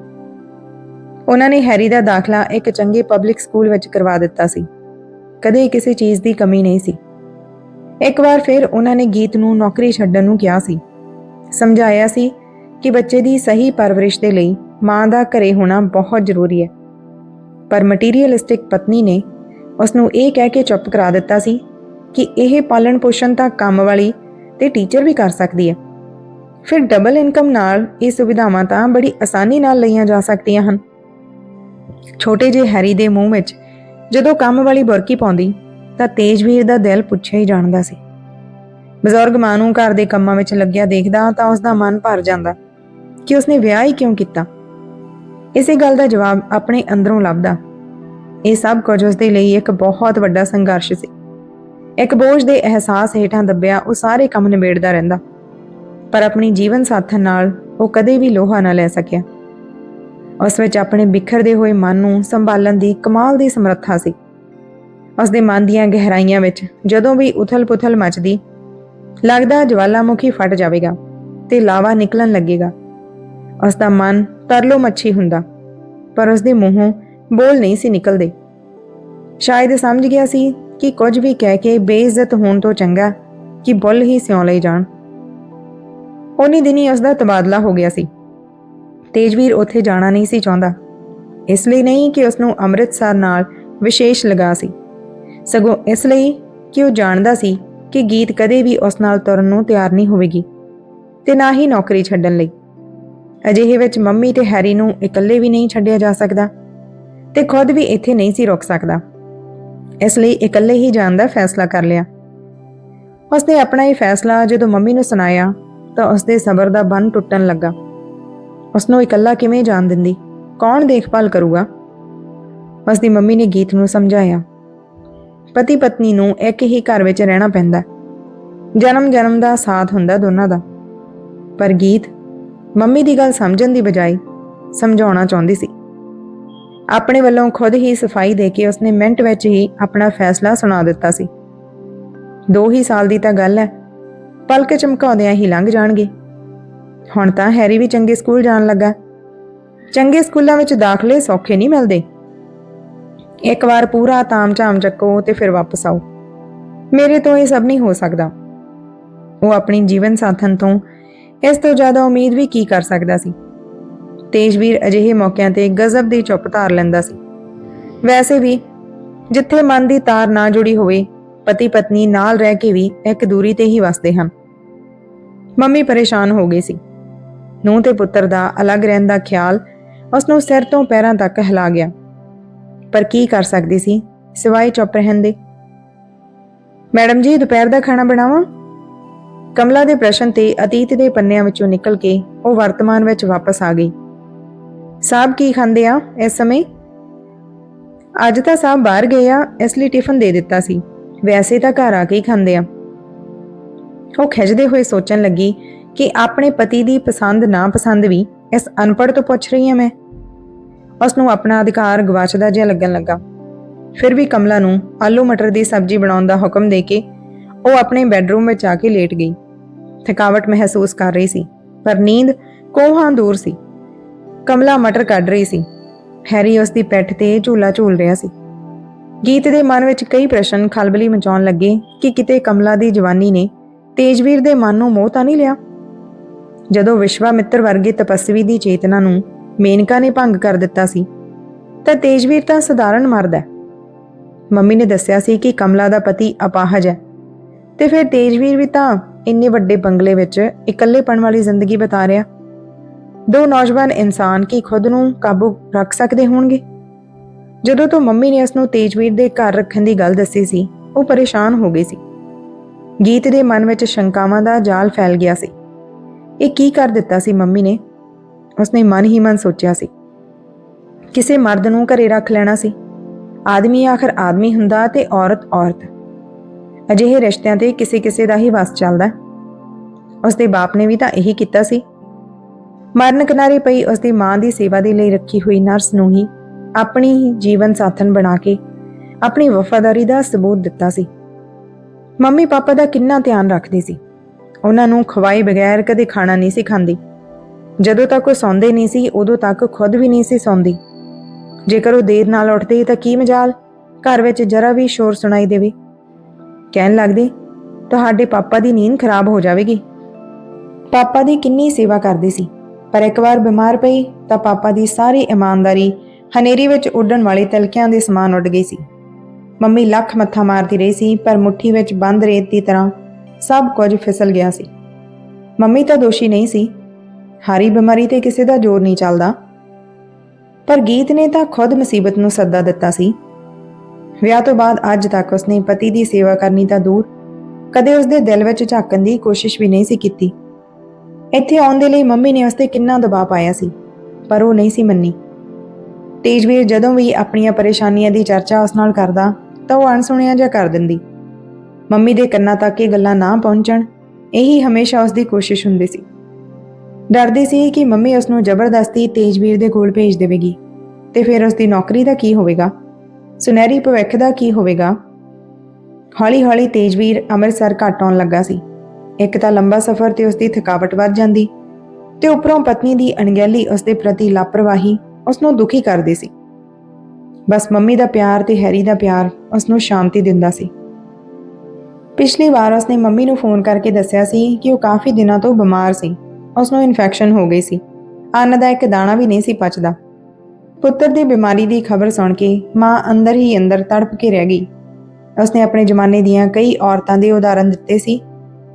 ਉਹਨਾਂ ਨੇ ਹੈਰੀ ਦਾ ਦਾਖਲਾ ਇੱਕ ਚੰਗੇ ਪਬਲਿਕ ਸਕੂਲ ਵਿੱਚ ਕਰਵਾ ਦਿੱਤਾ ਸੀ। ਕਦੇ ਕਿਸੇ ਚੀਜ਼ ਦੀ ਕਮੀ ਨਹੀਂ ਸੀ। ਇੱਕ ਵਾਰ ਫਿਰ ਉਹਨਾਂ ਨੇ ਗੀਤ ਨੂੰ ਨੌਕਰੀ ਛੱਡਣ ਨੂੰ ਕਿਹਾ ਸੀ। ਸਮਝਾਇਆ ਸੀ ਕਿ ਬੱਚੇ ਦੀ ਸਹੀ ਪਰਵਰਿਸ਼ ਦੇ ਲਈ ਮਾਂ ਦਾ ਘਰੇ ਹੋਣਾ ਬਹੁਤ ਜ਼ਰੂਰੀ ਹੈ। ਪਰ ਮਟੀਰੀਅਲਿਸਟਿਕ ਪਤਨੀ ਨੇ ਉਸ ਨੂੰ ਇਹ ਕਹਿ ਕੇ ਚੁੱਪ ਕਰਾ ਦਿੱਤਾ ਸੀ ਕਿ ਇਹ ਪਾਲਣ ਪੋਸ਼ਣ ਤਾਂ ਕੰਮ ਵਾਲੀ ਤੇ ਟੀਚਰ ਵੀ ਕਰ ਸਕਦੀ ਹੈ। ਫਿਰ ਡਬਲ ਇਨਕਮ ਨਾਲ ਇਹ ਸੁਵਿਧਾਵਾਂ ਤਾਂ ਬੜੀ ਆਸਾਨੀ ਨਾਲ ਲਈਆਂ ਜਾ ਸਕਦੀਆਂ ਹਨ। ਛੋਟੇ ਜਿਹੇ ਹੈਰੀ ਦੇ ਮੂੰਹ ਵਿੱਚ ਜਦੋਂ ਕੰਮ ਵਾਲੀ ਬੁਰਕੀ ਪਾਉਂਦੀ ਤਾਂ ਤੇਜਵੀਰ ਦਾ ਦਿਲ ਪੁੱਛਿਆ ਹੀ ਜਾਣਦਾ ਸੀ। ਬਜ਼ੁਰਗ ਮਾਂ ਨੂੰ ਘਰ ਦੇ ਕੰਮਾਂ ਵਿੱਚ ਲੱਗਿਆ ਦੇਖਦਾ ਤਾਂ ਉਸ ਦਾ ਮਨ ਭਰ ਜਾਂਦਾ ਕਿ ਉਸਨੇ ਵਿਆਹ ਹੀ ਕਿਉਂ ਕੀਤਾ। ਇਸੇ ਗੱਲ ਦਾ ਜਵਾਬ ਆਪਣੇ ਅੰਦਰੋਂ ਲੱਭਦਾ। ਇਹ ਸਭ ਕੁਝ ਉਸ ਦੇ ਲਈ ਇੱਕ ਬਹੁਤ ਵੱਡਾ ਸੰਘਰਸ਼ ਸੀ। ਇੱਕ ਬੋਝ ਦੇ ਅਹਿਸਾਸ ਹੇਠਾਂ ਦੱਬਿਆ ਉਹ ਸਾਰੇ ਕੰਮ ਨਿਬੇੜਦਾ ਰਹਿੰਦਾ। ਪਰ ਆਪਣੀ ਜੀਵਨ ਸਾਥਣ ਨਾਲ ਉਹ ਕਦੇ ਵੀ ਲੋਹਾ ਨਾ ਲੈ ਸਕਿਆ। ਉਸ ਵਿੱਚ ਆਪਣੇ ਬਿਖਰਦੇ ਹੋਏ ਮਨ ਨੂੰ ਸੰਭਾਲਣ ਦੀ ਕਮਾਲ ਦੀ ਸਮਰੱਥਾ ਸੀ। ਉਸ ਦੇ ਮਨ ਦੀਆਂ ਗਹਿਰਾਈਆਂ ਵਿੱਚ ਜਦੋਂ ਵੀ ਉਥਲ-ਪੁਥਲ ਮਚਦੀ, ਲੱਗਦਾ ਜਵਾਲਾਮੁਖੀ ਫਟ ਜਾਵੇਗਾ ਤੇ ਲਾਵਾ ਨਿਕਲਣ ਲੱਗੇਗਾ। ਉਸ ਦਾ ਮਨ ਤਰਲੋ ਮੱਛੀ ਹੁੰਦਾ, ਪਰ ਉਸ ਦੇ ਮੂੰਹੋਂ ਬੋਲ ਨਹੀਂ ਸੀ ਨਿਕਲਦੇ। ਸ਼ਾਇਦ ਸਮਝ ਗਿਆ ਸੀ ਕਿ ਕੁਝ ਵੀ ਕਹਿ ਕੇ ਬੇਇੱਜ਼ਤ ਹੋਣ ਤੋਂ ਚੰਗਾ ਕਿ ਬੁੱਲ ਹੀ ਸਿਉਂ ਲਈ ਜਾਣ। ਉਨੀ ਦਿਨੀ ਉਸ ਦਾ ਤਬਾਦਲਾ ਹੋ ਗਿਆ ਸੀ। ਤੇਜਵੀਰ ਉੱਥੇ ਜਾਣਾ ਨਹੀਂ ਸੀ ਚਾਹੁੰਦਾ, ਇਸ ਲਈ ਨਹੀਂ ਕਿ ਉਸ ਨੂੰ ਅੰਮ੍ਰਿਤਸਰ ਨਾਲ ਵਿਸ਼ੇਸ਼ ਲਗਾ ਸੀ। ਸਗੋਂ ਇਸ ਲਈ ਕਿ ਉਹ ਜਾਣਦਾ ਸੀ ਕਿ ਗੀਤ ਕਦੇ ਵੀ ਉਸ ਨਾਲ ਤੁਰਨ ਨੂੰ ਤਿਆਰ ਨਹੀਂ ਹੋਵੇਗੀ ਤੇ ਨਾ ਹੀ ਨੌਕਰੀ ਛੱਡਣ ਲਈ। ਅਜਿਹੇ ਵਿੱਚ ਮੰਮੀ ਤੇ ਹੈਰੀ ਨੂੰ ਇਕੱਲੇ ਵੀ ਨਹੀਂ ਛੱਡਿਆ ਜਾ ਸਕਦਾ ਤੇ ਖੁਦ ਵੀ ਇੱਥੇ ਨਹੀਂ ਸੀ ਰੁਕ ਸਕਦਾ। ਇਸ ਲਈ ਇਕੱਲੇ ਹੀ ਜਾਣ ਦਾ ਫੈਸਲਾ ਕਰ ਲਿਆ। ਉਸਨੇ ਆਪਣਾ ਇਹ ਫੈਸਲਾ ਜਦੋਂ ਮੰਮੀ ਨੂੰ ਸੁਣਾਇਆ ਤਾਂ ਉਸਦੇ ਸਬਰ ਦਾ ਬੰਨ ਟੁੱਟਣ ਲੱਗਾ। ਉਸਨੂੰ ਇਕੱਲਾ ਕਿਵੇਂ ਜਾਣ ਦਿੰਦੀ? ਕੌਣ ਦੇਖਭਾਲ ਕਰੂਗਾ? ਉਸਦੀ ਮੰਮੀ ਨੇ ਗੀਤ ਨੂੰ ਸਮਝਾਇਆ। ਪਤੀ ਪਤਨੀ ਨੂੰ ਇੱਕ ਹੀ ਘਰ ਵਿੱਚ ਰਹਿਣਾ ਪੈਂਦਾ ਜਨਮ ਜਨਮ ਦਾ ਸਾਥ ਹੁੰਦਾ ਦੋਨਾਂ ਦਾ। ਪਰ ਗੀਤ ਮੰਮੀ ਦੀ ਗੱਲ ਸਮਝਣ ਦੀ ਬਜਾਏ ਸਮਝਾਉਣਾ ਚਾਹੁੰਦੀ ਸੀ। ਆਪਣੇ ਵੱਲੋਂ ਖੁਦ ਹੀ ਸਫ਼ਾਈ ਦੇ ਕੇ ਉਸਨੇ ਮਿੰਟ ਵਿੱਚ ਹੀ ਆਪਣਾ ਫੈਸਲਾ ਸੁਣਾ ਦਿੱਤਾ ਸੀ। ਦੋ ਹੀ ਸਾਲ ਦੀ ਤਾਂ ਗੱਲ ਹੈ। ਪਲਕ ਚਮਕਾਉਂਦਿਆਂ ਹੀ ਲੰਘ ਜਾਣਗੇ। ਹੁਣ ਤਾਂ ਹੈਰੀ ਵੀ ਚੰਗੇ ਸਕੂਲ ਜਾਣ ਲੱਗਾ। ਚੰਗੇ ਸਕੂਲਾਂ ਵਿੱਚ ਦਾਖਲੇ ਸੌਖੇ ਨਹੀਂ ਮਿਲਦੇ। ਇੱਕ ਵਾਰ ਪੂਰਾ ਤਾਮ-ਝਾਮ ਚੱਕੋ ਤੇ ਫਿਰ ਵਾਪਸ ਆਓ। ਮੇਰੇ ਤੋਂ ਇਹ ਸਭ ਨਹੀਂ ਹੋ ਸਕਦਾ। ਉਹ ਆਪਣੀ ਜੀਵਨ ਸਾਥਣ ਤੋਂ ਇਸ ਤੋਂ ਜ਼ਿਆਦਾ ਉਮੀਦ ਵੀ ਕੀ ਕਰ ਸਕਦਾ ਸੀ? ਤੇਜਵੀਰ ਅਜਿਹੇ ਮੌਕਿਆਂ ਤੇ ਗਜ਼ਬ ਦੀ ਚੁੱਪ ਧਾਰ ਲੈਂਦਾ ਸੀ। ਵੈਸੇ ਵੀ ਜਿੱਥੇ ਮਨ ਦੀ ਤਾਰ ਨਾ ਜੁੜੀ ਹੋਵੇ ਪਤੀ ਪਤਨੀ ਨਾਲ ਰਹਿ ਕੇ ਵੀ ਇੱਕ ਦੂਰੀ ਤੇ ਹੀ ਵਸਦੇ ਹਨ। ਮੰਮੀ ਪਰੇਸ਼ਾਨ ਹੋ ਗਈ ਸੀ। ਨੂੰਹ ਤੇ ਪੁੱਤਰ ਦਾ ਅਲੱਗ ਰਹਿਣ ਦਾ ਖਿਆਲ ਉਸ ਨੂੰ ਸਿਰ ਤੋਂ ਪੈਰਾਂ ਤੱਕ ਹਿਲਾ ਗਿਆ। ਪਰ ਕੀ ਕਰ ਸਕਦੀ ਸੀ? ਸਿਵਾਏ ਚੁੱਪ ਰਹਿਣ ਦੇ। ਮੈਡਮ ਜੀ, ਦੁਪਹਿਰ ਦਾ ਖਾਣਾ ਬਣਾਵਾਂ? ਕਮਲਾ ਦੇ ਪ੍ਰਸ਼ਨ ਤੇ ਅਤੀਤ ਦੇ ਪੰਨਿਆਂ ਵਿੱਚੋਂ ਨਿਕਲ ਕੇ ਉਹ ਵਰਤਮਾਨ ਵਿੱਚ ਵਾਪਸ ਆ ਗਈ। ਸਾਹਿਬ ਕੀ ਖਾਂਦੇ ਆ ਇਸ ਸਮੇਂ? ਅੱਜ ਤਾਂ ਸਾਹਿਬ ਬਾਹਰ ਗਏ ਆ, ਇਸ ਲਈ ਟਿਫਨ ਦੇ ਦਿੱਤਾ ਸੀ। ਵੈਸੇ ਤਾਂ ਘਰ ਆ ਕੇ ਹੀ ਖਾਂਦੇ ਆ। ਉਹ ਖਿੱਚਦੇ ਹੋਏ ਸੋਚਣ ਲੱਗੀ ਕਿ ਆਪਣੇ ਪਤੀ ਦੀ ਪਸੰਦ ਨਾ ਪਸੰਦ ਵੀ ਇਸ ਅਨਪੜ੍ਹ ਤੋਂ ਪੁੱਛ ਰਹੀ ਹਾਂ ਮੈਂ। ਉਸ ਨੂੰ ਆਪਣਾ ਅਧਿਕਾਰ ਗਵਾਚਦਾ ਜਿਹਾ ਲੱਗਣ ਲੱਗਾ। ਫਿਰ ਵੀ ਕਮਲਾ ਨੂੰ ਆਲੂ ਮਟਰ ਦੀ ਸਬਜ਼ੀ ਬਣਾਉਣ ਦਾ ਹੁਕਮ ਦੇ ਕੇ ਉਹ ਆਪਣੇ ਬੈੱਡਰੂਮ ਵਿੱਚ ਆ ਕੇ ਲੇਟ ਗਈ। ਥਕਾਵਟ ਮਹਿਸੂਸ ਕਰ ਰਹੀ ਸੀ, ਪਰ ਨੀਂਦ ਕੋਹਾਂ ਦੂਰ ਸੀ। ਕਮਲਾ ਮਟਰ ਕੱਢ ਰਹੀ ਸੀ। ਹੈਰੀ ਉਸ ਦੀ ਪਿੱਠ ਤੇ ਝੂਲਾ ਝੂਲ ਰਿਹਾ ਸੀ। ਗੀਤ ਦੇ ਮਨ ਵਿੱਚ ਕਈ ਪ੍ਰਸ਼ਨ ਖਲਬਲੀ ਮਚਾਉਣ ਲੱਗੇ ਕਿ ਕਿਤੇ ਕਮਲਾ ਦੀ ਜਵਾਨੀ ਨੇ ਤੇਜਵੀਰ ਦੇ ਮਨ ਨੂੰ ਮੋਹ ਤਾਂ ਨਹੀਂ ਲਿਆ? ਜਦੋਂ ਵਿਸ਼ਵਾ ਮਿੱਤਰ ਵਰਗੇ ਤਪਸਵੀ ਦੀ ਚੇਤਨਾ ਨੂੰ ਮੇਨਕਾ ਨੇ ਭੰਗ ਕਰ ਦਿੱਤਾ ਸੀ। ਤਾਂ ਤੇਜਵੀਰ ਤਾਂ ਸਧਾਰਨ ਮਰਦ ਹੈ। ਮੰਮੀ ਨੇ ਦੱਸਿਆ ਸੀ ਕਿ ਕਮਲਾ ਦਾ ਪਤੀ ਅਪਾਹਜ ਹੈ। ਤੇ ਫਿਰ ਤੇਜਵੀਰ ਵੀ ਤਾਂ ਇੰਨੇ ਵੱਡੇ ਬੰਗਲੇ ਵਿੱਚ ਇਕੱਲੇਪਣ ਵਾਲੀ ਜ਼ਿੰਦਗੀ ਬਿਤਾ ਰਿਹਾ। ਦੋ ਨੌਜਵਾਨ ਇਨਸਾਨ ਕੀ ਖੁਦ ਨੂੰ ਕਾਬੂ ਰੱਖ ਸਕਦੇ ਹੋਣਗੇ? ਜਦੋਂ ਤੋਂ ਮੰਮੀ ਨੇ ਉਸ ਨੂੰ ਤੇਜਵੀਰ ਦੇ ਘਰ ਰੱਖਣ ਦੀ ਗੱਲ ਦੱਸੀ ਸੀ, ਉਹ ਪਰੇਸ਼ਾਨ ਹੋ ਗਈ ਸੀ। ਗੀਤ ਦੇ ਮਨ ਵਿੱਚ ਸ਼ੰਕਾਵਾਂ ਦਾ ਜਾਲ ਫੈਲ ਗਿਆ ਸੀ। ਇਹ ਕੀ ਕਰ ਦਿੱਤਾ ਸੀ ਮੰਮੀ ਨੇ? ਉਸਨੇ ਮਨ ਹੀ ਮਨ ਸੋਚਿਆ ਸੀ। ਕਿਸੇ ਮਰਦ ਨੂੰ ਘਰੇ ਰੱਖ ਲੈਣਾ ਸੀ। ਆਦਮੀ ਆਖਰ ਆਦਮੀ ਹੁੰਦਾ ਤੇ ਔਰਤ ਔਰਤ। ਅਜਿਹੇ ਰਿਸ਼ਤਿਆਂ ਤੇ ਕਿਸੇ ਕਿਸੇ ਦਾ ਹੀ ਵਸ ਚੱਲਦਾ। ਉਸਦੇ ਬਾਪ ਨੇ ਵੀ ਤਾਂ ਇਹੀ ਕੀਤਾ ਸੀ। ਮਰਨ ਕਿਨਾਰੇ ਪਈ ਉਸਦੀ ਮਾਂ ਦੀ ਸੇਵਾ ਦੇ ਲਈ ਰੱਖੀ ਹੋਈ ਨਰਸ ਨੂੰ ਹੀ ਆਪਣੀ ਹੀ ਜੀਵਨ ਸਾਥਣ ਬਣਾ ਕੇ ਆਪਣੀ ਵਫਾਦਾਰੀ ਦਾ ਸਬੂਤ ਦਿੱਤਾ ਸੀ। ਮੰਮੀ ਪਾਪਾ ਦਾ ਕਿੰਨਾ ਧਿਆਨ ਰੱਖਦੀ ਸੀ। ਉਹਨਾਂ ਨੂੰ ਖਵਾਏ ਬਗੈਰ ਕਦੇ ਖਾਣਾ ਨਹੀਂ ਸੀ ਖਾਂਦੀ। ਜਦੋਂ ਤੱਕ ਉਹ ਸੌਂਦੇ ਨਹੀਂ ਸੀ, ਉਦੋਂ ਤੱਕ ਖੁਦ ਵੀ ਨਹੀਂ ਸੀ ਸੌਂਦੀ। ਜੇਕਰ ਉਹ ਦੇਰ ਨਾਲ ਉੱਠਦੇ, ਤਾਂ ਕੀ ਮਜਾਲ? ਘਰ ਵਿੱਚ ਜਰਾ ਵੀ ਸ਼ੋਰ ਸੁਣਾਈ ਦੇਵੇ। ਕਹਿਣ ਲੱਗਦੀ, ਤੁਹਾਡੇ ਪਾਪਾ ਦੀ ਨੀਂਦ ਖਰਾਬ ਹੋ ਜਾਵੇਗੀ। ਪਾਪਾ ਦੀ ਕਿੰਨੀ ਸੇਵਾ ਕਰਦੀ ਸੀ, ਪਰ ਇੱਕ ਵਾਰ ਬਿਮਾਰ ਪਈ, ਤਾਂ ਪਾਪਾ ਦੀ ਸਾਰੀ ਇਮਾਨਦਾਰੀ ਹਨੇਰੀ ਵਿੱਚ ਉੱਡਣ ਵਾਲੇ ਤਿਲਕਿਆਂ ਦੇ ਸਮਾਨ ਉੱਡ ਗਈ ਸੀ। ਮੰਮੀ ਲੱਖ ਮੱਥਾ ਮਾਰਦੀ ਰਹੀ ਸੀ, ਪਰ ਮੁੱਠੀ ਵਿੱਚ ਬੰਦ ਰੇਤ ਦੀ ਤਰ੍ਹਾਂ ਸਭ ਕੁਝ ਫਿਸਲ ਗਿਆ ਸੀ। ਮੰਮੀ ਤਾਂ ਦੋਸ਼ੀ ਨਹੀਂ ਸੀ ਹਾਰੀ ਬਿਮਾਰੀ ਤੇ ਕਿਸੇ ਦਾ ਜ਼ੋਰ ਨਹੀਂ ਚੱਲਦਾ। ਪਰ ਗੀਤ ਨੇ ਤਾਂ ਖੁਦ ਮੁਸੀਬਤ ਨੂੰ ਸੱਦਾ ਦਿੱਤਾ ਸੀ। ਵਿਆਹ ਤੋਂ ਬਾਅਦ ਅੱਜ ਤੱਕ ਉਸਨੇ ਪਤੀ ਦੀ ਸੇਵਾ ਕਰਨੀ ਤਾਂ ਦੂਰ ਕਦੇ ਉਸਦੇ ਦਿਲ ਵਿੱਚ ਝਾਕਣ ਦੀ ਕੋਸ਼ਿਸ਼ ਵੀ ਨਹੀਂ ਸੀ ਕੀਤੀ। ਇੱਥੇ ਆਉਣ ਦੇ ਲਈ ਮੰਮੀ ਨੇ ਉਸ 'ਤੇ ਕਿੰਨਾ ਦਬਾਅ ਪਾਇਆ ਸੀ, ਪਰ ਉਹ ਨਹੀਂ ਸੀ ਮੰਨੀ। ਤੇਜਵੀਰ ਜਦੋਂ ਵੀ ਆਪਣੀਆਂ ਪਰੇਸ਼ਾਨੀਆਂ ਦੀ ਚਰਚਾ ਉਸ ਨਾਲ ਕਰਦਾ ਤਾਂ ਉਹ ਅਣਸੁਣਿਆ ਜਾਂ ਕਰ ਦਿੰਦੀ। ਮੰਮੀ ਦੇ ਕੰਨਾਂ ਤੱਕ ਇਹ ਗੱਲਾਂ ਨਾ ਪਹੁੰਚਣ, ਇਹੀ ਹਮੇਸ਼ਾ ਉਸ ਦੀ ਕੋਸ਼ਿਸ਼ ਹੁੰਦੀ ਸੀ। ਡਰਦੀ ਸੀ ਕਿ ਮੰਮੀ ਉਸ ਨੂੰ ਜ਼ਬਰਦਸਤੀ ਤੇਜਵੀਰ ਦੇ ਕੋਲ ਭੇਜ ਦੇਵੇਗੀ ਤੇ ਫਿਰ ਉਸ ਦੀ ਨੌਕਰੀ ਦਾ ਕੀ ਹੋਵੇਗਾ? ਸੁਨਹਿਰੀ ਭਵਿੱਖ ਦਾ ਕੀ ਹੋਵੇਗਾ? ਹੌਲੀ-ਹੌਲੀ ਤੇਜਵੀਰ ਅੰਮ੍ਰਿਤਸਰ ਘੱਟ ਆਉਣ ਲੱਗਾ ਸੀ। ਇੱਕ ਤਾਂ ਲੰਬਾ ਸਫ਼ਰ ਤੇ ਉਸ ਦੀ ਥਕਾਵਟ ਵੱਧ ਜਾਂਦੀ ਤੇ ਉੱਪਰੋਂ ਪਤਨੀ ਦੀ ਅਣਗਹਿਲੀ ਉਸ ਦੇ ਪ੍ਰਤੀ ਲਾਪਰਵਾਹੀ ਉਸ ਨੂੰ ਦੁਖੀ ਕਰਦੀ ਸੀ। ਬਸ ਮੰਮੀ ਦਾ ਪਿਆਰ ਤੇ ਹੈਰੀ ਦਾ ਪਿਆਰ ਉਸ ਨੂੰ ਸ਼ਾਂਤੀ ਦਿੰਦਾ ਸੀ। ਪਿਛਲੀ ਵਾਰ ਉਸਨੇ ਮੰਮੀ ਨੂੰ ਫੋਨ ਕਰਕੇ ਦੱਸਿਆ ਸੀ ਕਿ ਉਹ ਕਾਫੀ ਦਿਨਾਂ ਤੋਂ ਬਿਮਾਰ ਸੀ। ਉਸ ਨੂੰ ਇਨਫੈਕਸ਼ਨ ਹੋ ਗਈ ਸੀ। ਅੰਨ ਦਾ ਇੱਕ ਦਾਣਾ ਵੀ ਨਹੀਂ ਸੀ ਪਚਦਾ। ਪੁੱਤਰ ਦੀ ਬਿਮਾਰੀ ਦੀ ਖਬਰ ਸੁਣ ਕੇ ਮਾਂ ਅੰਦਰ ਹੀ ਅੰਦਰ ਤੜਪ ਕੇ ਰਹਿ ਗਈ। ਉਸਨੇ ਆਪਣੇ ਜ਼ਮਾਨੇ ਦੀਆਂ ਕਈ ਔਰਤਾਂ ਦੇ ਉਦਾਹਰਨ ਦਿੱਤੇ ਸੀ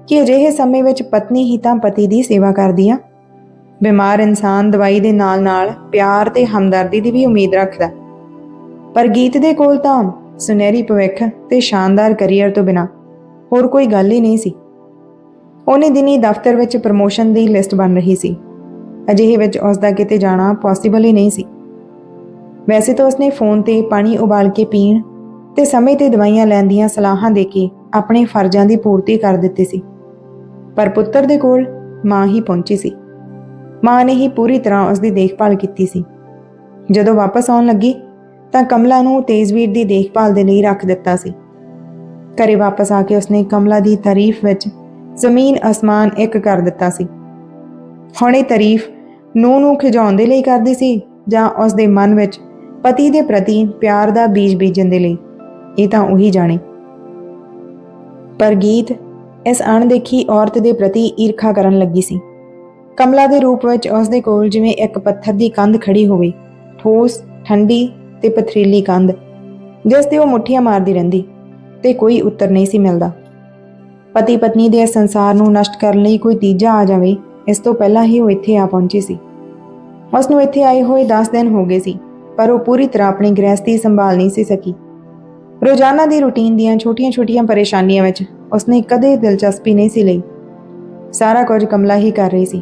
ਕਿ ਅਜਿਹੇ ਸਮੇਂ ਵਿੱਚ ਪਤਨੀ ਹੀ ਤਾਂ ਪਤੀ ਦੀ ਸੇਵਾ ਕਰਦੀ ਆ। ਬਿਮਾਰ ਇਨਸਾਨ ਦਵਾਈ ਦੇ ਨਾਲ-ਨਾਲ ਪਿਆਰ ਤੇ ਹਮਦਰਦੀ ਦੀ ਵੀ ਉਮੀਦ ਰੱਖਦਾ। ਪਰ ਗੀਤ ਦੇ ਕੋਲ ਤਾਂ ਸੁਨਹਿਰੀ ਭਵਿੱਖ ਤੇ ਸ਼ਾਨਦਾਰ ਕੈਰੀਅਰ ਤੋਂ ਬਿਨਾ ਹੋਰ ਕੋਈ ਗੱਲ ਹੀ ਨਹੀਂ ਸੀ। ਉਹਨੇ ਦਿਨੀ ਦਫ਼ਤਰ ਵਿੱਚ ਪ੍ਰਮੋਸ਼ਨ ਦੀ ਲਿਸਟ ਬਣ ਰਹੀ ਸੀ। ਅਜਿਹੇ ਵਿੱਚ ਉਸ ਦਾ ਕਿਤੇ ਜਾਣਾ ਪੋਸੀਬਲ ਹੀ ਨਹੀਂ ਸੀ। ਵੈਸੇ ਤਾਂ ਉਸਨੇ ਫੋਨ ਤੇ ਪਾਣੀ ਉਬਾਲ ਕੇ ਪੀਣ ਤੇ ਸਮੇਂ ਤੇ ਦਵਾਈਆਂ ਲੈਣ ਦੀਆਂ ਸਲਾਹਾਂ ਦੇ ਕੇ ਆਪਣੇ ਫਰਜ਼ਾਂ ਦੀ ਪੂਰਤੀ ਕਰ ਦਿੱਤੀ ਸੀ। ਪਰ ਪੁੱਤਰ ਦੇ ਕੋਲ ਮਾਂ ਹੀ ਪਹੁੰਚੀ ਸੀ। ਮਾਂ ਨੇ ਹੀ ਪੂਰੀ ਤਰ੍ਹਾਂ ਉਸ ਦੀ ਦੇਖਭਾਲ ਕੀਤੀ ਸੀ। ਜਦੋਂ ਵਾਪਸ ਆਉਣ ਲੱਗੀ ਤਾਂ ਕਮਲਾ ਨੂੰ ਤੇਜਵੀਰ ਦੀ ਦੇਖਭਾਲ ਦੇ ਲਈ ਰੱਖ ਦਿੱਤਾ ਸੀ। ਘਰੇ ਵਾਪਸ ਆ ਕੇ ਉਸਨੇ ਕਮਲਾ ਦੀ ਤਾਰੀਫ ਵਿੱਚ ਜ਼ਮੀਨ ਅਸਮਾਨ ਇੱਕ ਕਰ ਦਿੱਤਾ ਸੀ। ਹੁਣ ਇਹ ਤਾਰੀਫ ਨੂੰ ਨੂੰ ਖਿਜਾਉਣ ਦੇ ਲਈ ਕਰਦੀ ਸੀ ਜਾਂ ਉਸ ਦੇ ਮਨ ਵਿੱਚ ਪਤੀ ਦੇ ਪ੍ਰਤੀ ਪਿਆਰ ਦਾ ਬੀਜ ਬੀਜਣ ਦੇ ਲਈ। ਇਹ ਤਾਂ ਉਹੀ ਜਾਣੇ। ਪਰ ਗੀਤ ਇਸ ਅਣਦੇਖੀ ਔਰਤ ਦੇ ਪ੍ਰਤੀ ਈਰਖਾ ਕਰਨ ਲੱਗੀ ਸੀ। ਕਮਲਾ ਦੇ ਰੂਪ ਵਿੱਚ ਉਸ ਦੇ ਕੋਲ ਜਿਵੇਂ ਇੱਕ ਪੱਥਰ ਦੀ ਕੰਧ ਖੜੀ ਹੋਵੇ, ਠੋਸ, ਠੰਡੀ ਤੇ ਪਥਰੀਲੀ ਕੰਧ, ਜਿਸ ਤੇ ਉਹ ਮੁੱਠੀਆਂ ਮਾਰਦੀ ਰਹਿੰਦੀ ਤੇ ਕੋਈ ਉੱਤਰ ਨਹੀਂ ਸੀ ਮਿਲਦਾ। ਪਤੀ ਪਤਨੀ ਦੇ ਇਸ ਸੰਸਾਰ ਨੂੰ ਨਸ਼ਟ ਕਰਨ ਲਈ ਕੋਈ ਤੀਜਾ ਆ ਜਾਵੇ, ਇਸ ਤੋਂ ਪਹਿਲਾਂ ਹੀ ਉਹ ਇੱਥੇ ਆ ਪਹੁੰਚੀ ਸੀ। ਉਸ ਨੂੰ ਇੱਥੇ ਆਏ ਹੋਏ 10 ਦਿਨ ਹੋ ਗਏ ਸੀ, ਪਰ ਉਹ ਪੂਰੀ ਤਰ੍ਹਾਂ ਆਪਣੀ ਗ੍ਰਹਿਸਥੀ ਸੰਭਾਲ ਨਹੀਂ ਸੀ ਸਕੀ। ਰੋਜ਼ਾਨਾ ਦੀ ਰੁਟੀਨ ਦੀਆਂ ਛੋਟੀਆਂ-ਛੋਟੀਆਂ ਪਰੇਸ਼ਾਨੀਆਂ ਵਿੱਚ ਉਸਨੇ ਕਦੇ ਦਿਲਚਸਪੀ ਨਹੀਂ ਸੀ ਲਈ। ਸਾਰਾ ਕੁਝ ਕਮਲਾ ਹੀ ਕਰ ਰਹੀ ਸੀ।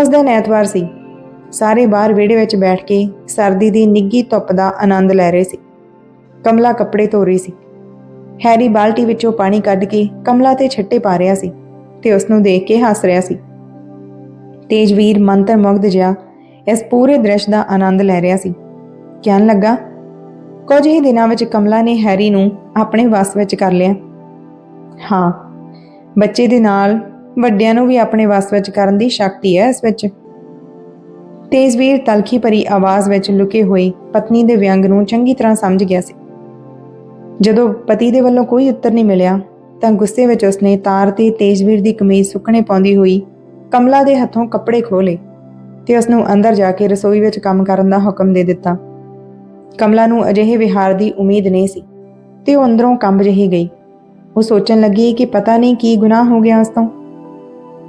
ਉਸ ਦਿਨ ਐਤਵਾਰ ਸੀ। ਸਾਰੇ ਬਾਹਰ ਵਿਹੜੇ ਵਿੱਚ ਬੈਠ ਕੇ ਸਰਦੀ ਦੀ ਨਿੱਗੀ ਧੁੱਪ ਦਾ ਆਨੰਦ ਲੈ ਰਹੇ ਸੀ। ਕਮਲਾ ਕੱਪੜੇ ਧੋ ਰਹੀ ਸੀ। ਹੈਰੀ ਬਾਲਟੀ ਵਿੱਚੋਂ ਪਾਣੀ ਕੱਢ ਕੇ ਕਮਲਾ ਤੇ ਛੱਟੇ ਪਾ ਰਿਹਾ ਸੀ ਤੇ ਉਸ ਨੂੰ ਦੇਖ ਕੇ ਹੱਸ ਰਿਹਾ ਸੀ। ਤੇਜਵੀਰ ਮੰਤਰ ਮੁਗਧ ਜਿਹਾ ਇਸ ਪੂਰੇ ਦ੍ਰਿਸ਼ ਦਾ ਆਨੰਦ ਲੈ ਰਿਹਾ ਸੀ। ਕਹਿਣ ਲੱਗਾ, ਕੁਝ ਹੀ ਦਿਨਾਂ ਵਿੱਚ ਕਮਲਾ ਨੇ ਹੈਰੀ ਨੂੰ ਆਪਣੇ ਵਸ ਵਿੱਚ ਕਰ ਲਿਆ। ਹਾਂ, ਬੱਚੇ ਦੇ ਨਾਲ ਵੱਡਿਆਂ ਨੂੰ ਵੀ ਆਪਣੇ ਵਸ ਵਿੱਚ ਕਰਨ ਦੀ ਸ਼ਕਤੀ ਹੈ ਇਸ ਵਿੱਚ। ਤੇਜਵੀਰ ਤਲਖੀ ਭਰੀ ਆਵਾਜ਼ ਵਿੱਚ ਲੁਕੇ ਹੋਏ ਪਤਨੀ ਦੇ ਵਿਅੰਗ ਨੂੰ ਚੰਗੀ ਤਰ੍ਹਾਂ ਸਮਝ ਗਿਆ ਸੀ। ਜਦੋਂ ਪਤੀ ਦੇ ਵੱਲੋਂ ਕੋਈ ਉੱਤਰ ਨਹੀਂ ਮਿਲਿਆ, ਤਾਂ ਗੁੱਸੇ ਵਿੱਚ ਉਸਨੇ ਤਾਰ ਤੇ ਤੇਜਵੀਰ ਦੀ ਕਮੀਜ਼ ਸੁੱਕਣੇ ਪਾਉਂਦੀ ਹੋਈ ਕਮਲਾ ਦੇ ਹੱਥੋਂ ਕੱਪੜੇ ਖੋਲੇ ਤੇ ਉਸ ਨੂੰ ਅੰਦਰ ਜਾ ਕੇ ਰਸੋਈ ਵਿੱਚ ਕੰਮ ਕਰਨ ਦਾ ਹੁਕਮ ਦੇ ਦਿੱਤਾ। ਕਮਲਾ ਨੂੰ ਅਜਿਹੇ ਵਿਹਾਰ ਦੀ ਉਮੀਦ ਨਹੀਂ ਸੀ ਤੇ ਉਹ ਅੰਦਰੋਂ ਕੰਬ ਜਿਹੀ ਗਈ। ਉਹ ਸੋਚਣ ਲੱਗੀ ਕਿ ਪਤਾ ਨਹੀਂ ਕੀ ਗੁਨਾਹ ਹੋ ਗਿਆ ਉਸ ਤੋਂ।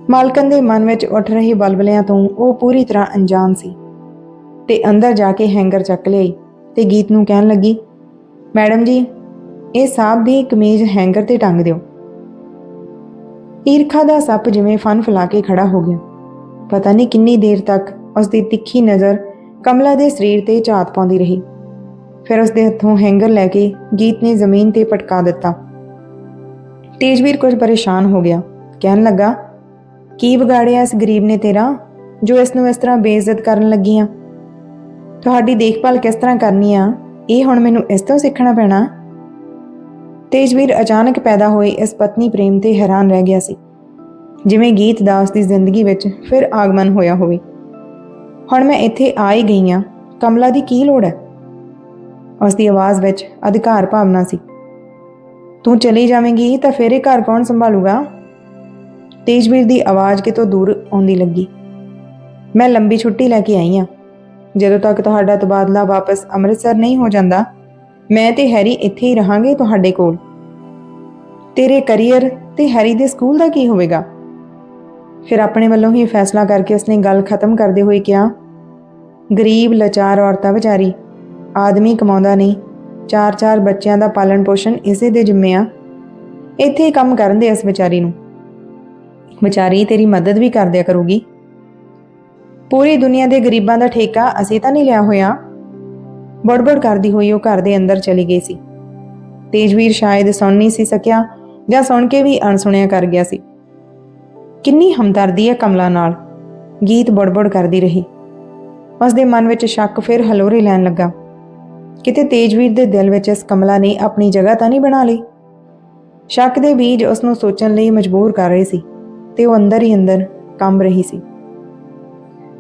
ਮਾਲਕਨ ਦੇ ਮਨ ਵਿੱਚ ਉੱਠ ਰਹੇ ਬਲਬਲਿਆਂ ਤੋਂ ਉਹ ਪੂਰੀ ਤਰ੍ਹਾਂ ਅਣਜਾਣ ਸੀ ਤੇ ਅੰਦਰ ਜਾ ਕੇ ਹੈਂਗਰ ਚੱਕ ਲਈ ਤੇ ਗੀਤ ਨੂੰ ਕਹਿਣ ਲੱਗੀ, ਮੈਡਮ ਜੀ ਇਹ ਸਾਹਬ ਦੀ ਕਮੀਜ਼ ਹੈਂਗਰ ਤੇ ਟੰਗ ਦਿਓ। ਈਰਖਾ ਦਾ ਸੱਪ ਜਿਵੇਂ ਫਨ ਫਲਾ ਕੇ ਖੜਾ ਹੋ ਗਿਆ। ਪਤਾ ਨਹੀਂ ਕਿੰਨੀ ਦੇਰ ਤੱਕ ਉਸ ਦੀ ਤਿੱਖੀ ਨਜ਼ਰ ਕਮਲਾ ਦੇ ਸਰੀਰ ਤੇ ਝਾਤ ਪਾਉਂਦੀ ਰਹੀ। ਫਿਰ ਉਸ ਦੇ ਹੱਥੋਂ ਹੈਂਗਰ ਲੈ ਕੇ ਗੀਤ ਨੇ ਜ਼ਮੀਨ ਤੇ ਪਟਕਾ ਦਿੱਤਾ। ਤੇਜਵੀਰ ਕੁਝ ਪਰੇਸ਼ਾਨ ਹੋ ਗਿਆ। ਕਹਿਣ ਲੱਗਾ, ਕੀ ਵਿਗਾੜਿਆ ਇਸ ਗਰੀਬ ਨੇ ਤੇਰਾ, ਜੋ ਇਸ ਨੂੰ ਇਸ ਤਰ੍ਹਾਂ ਬੇਇੱਜ਼ਤ ਕਰਨ ਲੱਗੀ ਆ ਤੁਹਾਡੀ ਦੇਖਭਾਲ ਕਿਸ ਤਰ੍ਹਾਂ ਕਰਨੀ ਆ? ਇਹ ਹੁਣ ਮੈਨੂੰ ਇਸ ਤੋਂ ਸਿੱਖਣਾ ਪੈਣਾ? ਤੇਜਵੀਰ ਅਚਾਨਕ ਪੈਦਾ ਹੋਏ ਇਸ ਪਤਨੀ ਪ੍ਰੇਮ ਤੇ ਹੈਰਾਨ ਰਹਿ ਗਿਆ ਸੀ। ਜਿਵੇਂ ਗੀਤ ਦਾ ਉਸ ਦੀ ਜ਼ਿੰਦਗੀ ਵਿੱਚ ਫਿਰ ਆਗਮਨ ਹੋਇਆ ਹੋਵੇ। ਹੁਣ ਮੈਂ ਇੱਥੇ ਆ ਹੀ ਗਈ ਆ ਕਮਲਾ ਦੀ ਕੀ ਲੋੜ ਹੈ? ਉਸ ਦੀ ਆਵਾਜ਼ ਵਿੱਚ ਅਧਿਕਾਰ ਭਾਵਨਾ ਸੀ। ਤੂੰ ਚਲੀ ਜਾਵੇਂਗੀ ਤਾਂ ਫਿਰ ਇਹ ਘਰ ਕੌਣ ਸੰਭਾਲੂਗਾ? ਤੇਜਵੀਰ ਦੀ ਆਵਾਜ਼ ਕਿਤੋਂ ਦੂਰ ਆਉਂਦੀ ਲੱਗੀ। ਮੈਂ ਲੰਬੀ ਛੁੱਟੀ ਲੈ ਕੇ ਆਈ ਆ ਜਦੋਂ ਤੱਕ ਤੁਹਾਡਾ ਤਬਾਦਲਾ ਵਾਪਸ ਅੰਮ੍ਰਿਤਸਰ ਨਹੀਂ ਹੋ ਜਾਂਦਾ ਮੈਂ ਤੇ ਹੈਰੀ ਇੱਥੇ ਹੀ ਰਹਾਂਗੇ ਤੁਹਾਡੇ ਕੋਲ। ਤੇਰੇ ਕੈਰੀਅਰ ਤੇ ਹੈਰੀ ਦੇ ਸਕੂਲ ਦਾ ਕੀ ਹੋਵੇਗਾ? ਫਿਰ ਆਪਣੇ ਵੱਲੋਂ ਹੀ ਫੈਸਲਾ ਕਰਕੇ ਉਸਨੇ ਗੱਲ ਖਤਮ ਕਰਦੇ ਹੋਏ ਕਿਹਾ, ਗਰੀਬ, ਲਾਚਾਰ ਔਰਤਾਂ ਵਿਚਾਰੀ, ਆਦਮੀ ਕਮਾਉਂਦਾ ਨਹੀਂ ਚਾਰ ਚਾਰ ਬੱਚਿਆਂ ਦਾ ਪਾਲਣ ਪੋਸ਼ਣ ਇਸੇ ਦੇ ਜ਼ਿੰਮੇ ਆ। ਇੱਥੇ ਹੀ ਕੰਮ ਕਰਨ ਦੇ ਇਸ ਵਿਚਾਰੀ ਨੂੰ। ਵਿਚਾਰੀ ਤੇਰੀ ਮਦਦ ਵੀ ਕਰਦਿਆ ਕਰੂਗੀ। ਪੂਰੀ ਦੁਨੀਆ ਦੇ ਗਰੀਬਾਂ ਦਾ ਠੇਕਾ ਅਸੀਂ ਤਾਂ ਨਹੀਂ ਲਿਆ ਹੋਇਆ। ਬੜਬੜ ਕਰਦੀ ਹੋਈ ਉਹ ਘਰ ਦੇ ਅੰਦਰ ਚਲੀ ਗਈ ਸੀ। ਤੇਜਵੀਰ ਸ਼ਾਇਦ ਸੁਣ ਨਹੀਂ ਸੀ ਸਕਿਆ ਜਾਂ ਸੁਣ ਕੇ ਵੀ ਅਣਸੁਣਿਆ ਕਰ ਗਿਆ ਸੀ। ਕਿੰਨੀ ਹਮਦਰਦੀ ਹੈ ਕਮਲਾ ਨਾਲ। ਗੀਤ ਬੜਬੜ ਕਰਦੀ ਰਹੀ। ਉਸ ਦੇ ਮਨ ਵਿੱਚ ਸ਼ੱਕ ਫਿਰ ਹਲੋਰੇ ਲੈਣ ਲੱਗਾ। ਕਿਤੇ ਤੇਜਵੀਰ ਦੇ ਦਿਲ ਵਿੱਚ ਇਸ ਕਮਲਾ ਨੇ ਆਪਣੀ ਜਗ੍ਹਾ ਤਾਂ ਨਹੀਂ ਬਣਾ ਲਈ? ਸ਼ੱਕ ਦੇ ਬੀਜ ਉਸ ਨੂੰ ਸੋਚਣ ਲਈ ਮਜਬੂਰ ਕਰ ਰਹੇ ਸੀ ਤੇ ਉਹ ਅੰਦਰ ਹੀ ਅੰਦਰ ਕੰਬ ਰਹੀ ਸੀ।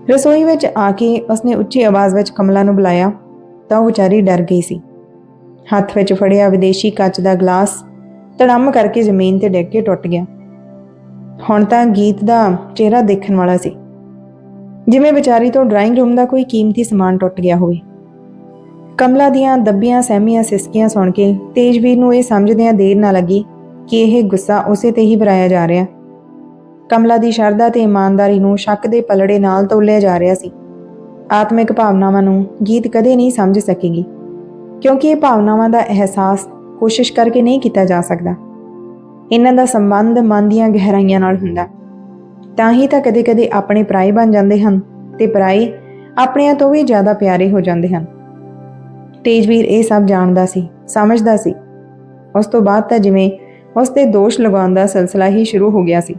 ਰਸੋਈ ਵਿੱਚ ਆ ਕੇ ਉਸਨੇ ਉੱਚੀ ਆਵਾਜ਼ ਵਿੱਚ ਕਮਲਾ ਨੂੰ ਬੁਲਾਇਆ। ਤਾਂ ਉਹ ਵਿਚਾਰੀ ਡਰ ਗਈ ਸੀ। ਹੱਥ ਵਿੱਚ ਫੜਿਆ ਵਿਦੇਸ਼ੀ ਕੱਚ ਦਾ ਗਲਾਸ, ਤੜੰਮ ਕਰਕੇ ਜ਼ਮੀਨ ਤੇ ਡਿੱਗ ਕੇ ਟੁੱਟ ਗਿਆ। ਹੁਣ ਤਾਂ ਗੀਤ ਦਾ ਚਿਹਰਾ ਦੇਖਣ ਵਾਲਾ ਸੀ। ਜਿਵੇਂ ਵਿਚਾਰੀ ਤੋਂ ਡਰਾਇੰਗ ਰੂਮ ਦਾ ਕੋਈ ਕੀਮਤੀ ਸਮਾਨ ਟੁੱਟ ਗਿਆ ਹੋਵੇ। ਕਮਲਾ ਦੀਆਂ ਦੱਬੀਆਂ ਸਹਿਮੀਆਂ ਸਿਸਕੀਆਂ ਸੁਣ ਕੇ ਤੇਜਵੀਰ ਨੂੰ ਇਹ ਸਮਝਦਿਆਂ ਦੇਰ ਨਾ ਲੱਗੀ ਕਿ ਇਹ ਗੁੱਸਾ ਉਸੇ ਤੇ ਹੀ ਭਰਾਇਆ ਜਾ ਰਿਹਾ। ਕਮਲਾ ਦੀ ਸ਼ਰਧਾ ਤੇ ਇਮਾਨਦਾਰੀ ਨੂੰ ਸ਼ੱਕ ਦੇ ਪਲੜੇ ਨਾਲ ਤੋਲਿਆ ਜਾ ਰਿਹਾ ਸੀ। ਆਤਮਿਕ ਭਾਵਨਾਵਾਂ ਨੂੰ ਗੀਤ ਕਦੇ ਨਹੀਂ ਸਮਝ ਸਕੇਗੀ, ਕਿਉਂਕਿ ਇਹ ਭਾਵਨਾਵਾਂ ਦਾ ਅਹਿਸਾਸ ਕੋਸ਼ਿਸ਼ ਕਰਕੇ ਨਹੀਂ ਕੀਤਾ ਜਾ ਸਕਦਾ। ਇਹਨਾਂ ਦਾ ਸੰਬੰਧ ਮਨ ਦੀਆਂ ਗਹਿਰਾਈਆਂ ਨਾਲ ਹੁੰਦਾ। ਤਾਂ ਹੀ ਤਾਂ ਕਦੇ-ਕਦੇ ਆਪਣੇ ਪਰਾਏ ਬਣ ਜਾਂਦੇ ਹਨ ਤੇ ਪਰਾਏ ਆਪਣਿਆਂ ਤੋਂ ਵੀ ਜ਼ਿਆਦਾ ਪਿਆਰੇ ਹੋ ਜਾਂਦੇ ਹਨ। ਤੇਜਵੀਰ ਇਹ ਸਭ ਜਾਣਦਾ ਸੀ, ਸਮਝਦਾ ਸੀ। ਉਸ ਤੋਂ ਬਾਅਦ ਤਾਂ ਜਿਵੇਂ ਉਸ ਤੇ ਦੋਸ਼ ਲਗਾਉਣ ਦਾ ਸਿਲਸਿਲਾ ਹੀ ਸ਼ੁਰੂ ਹੋ ਗਿਆ ਸੀ।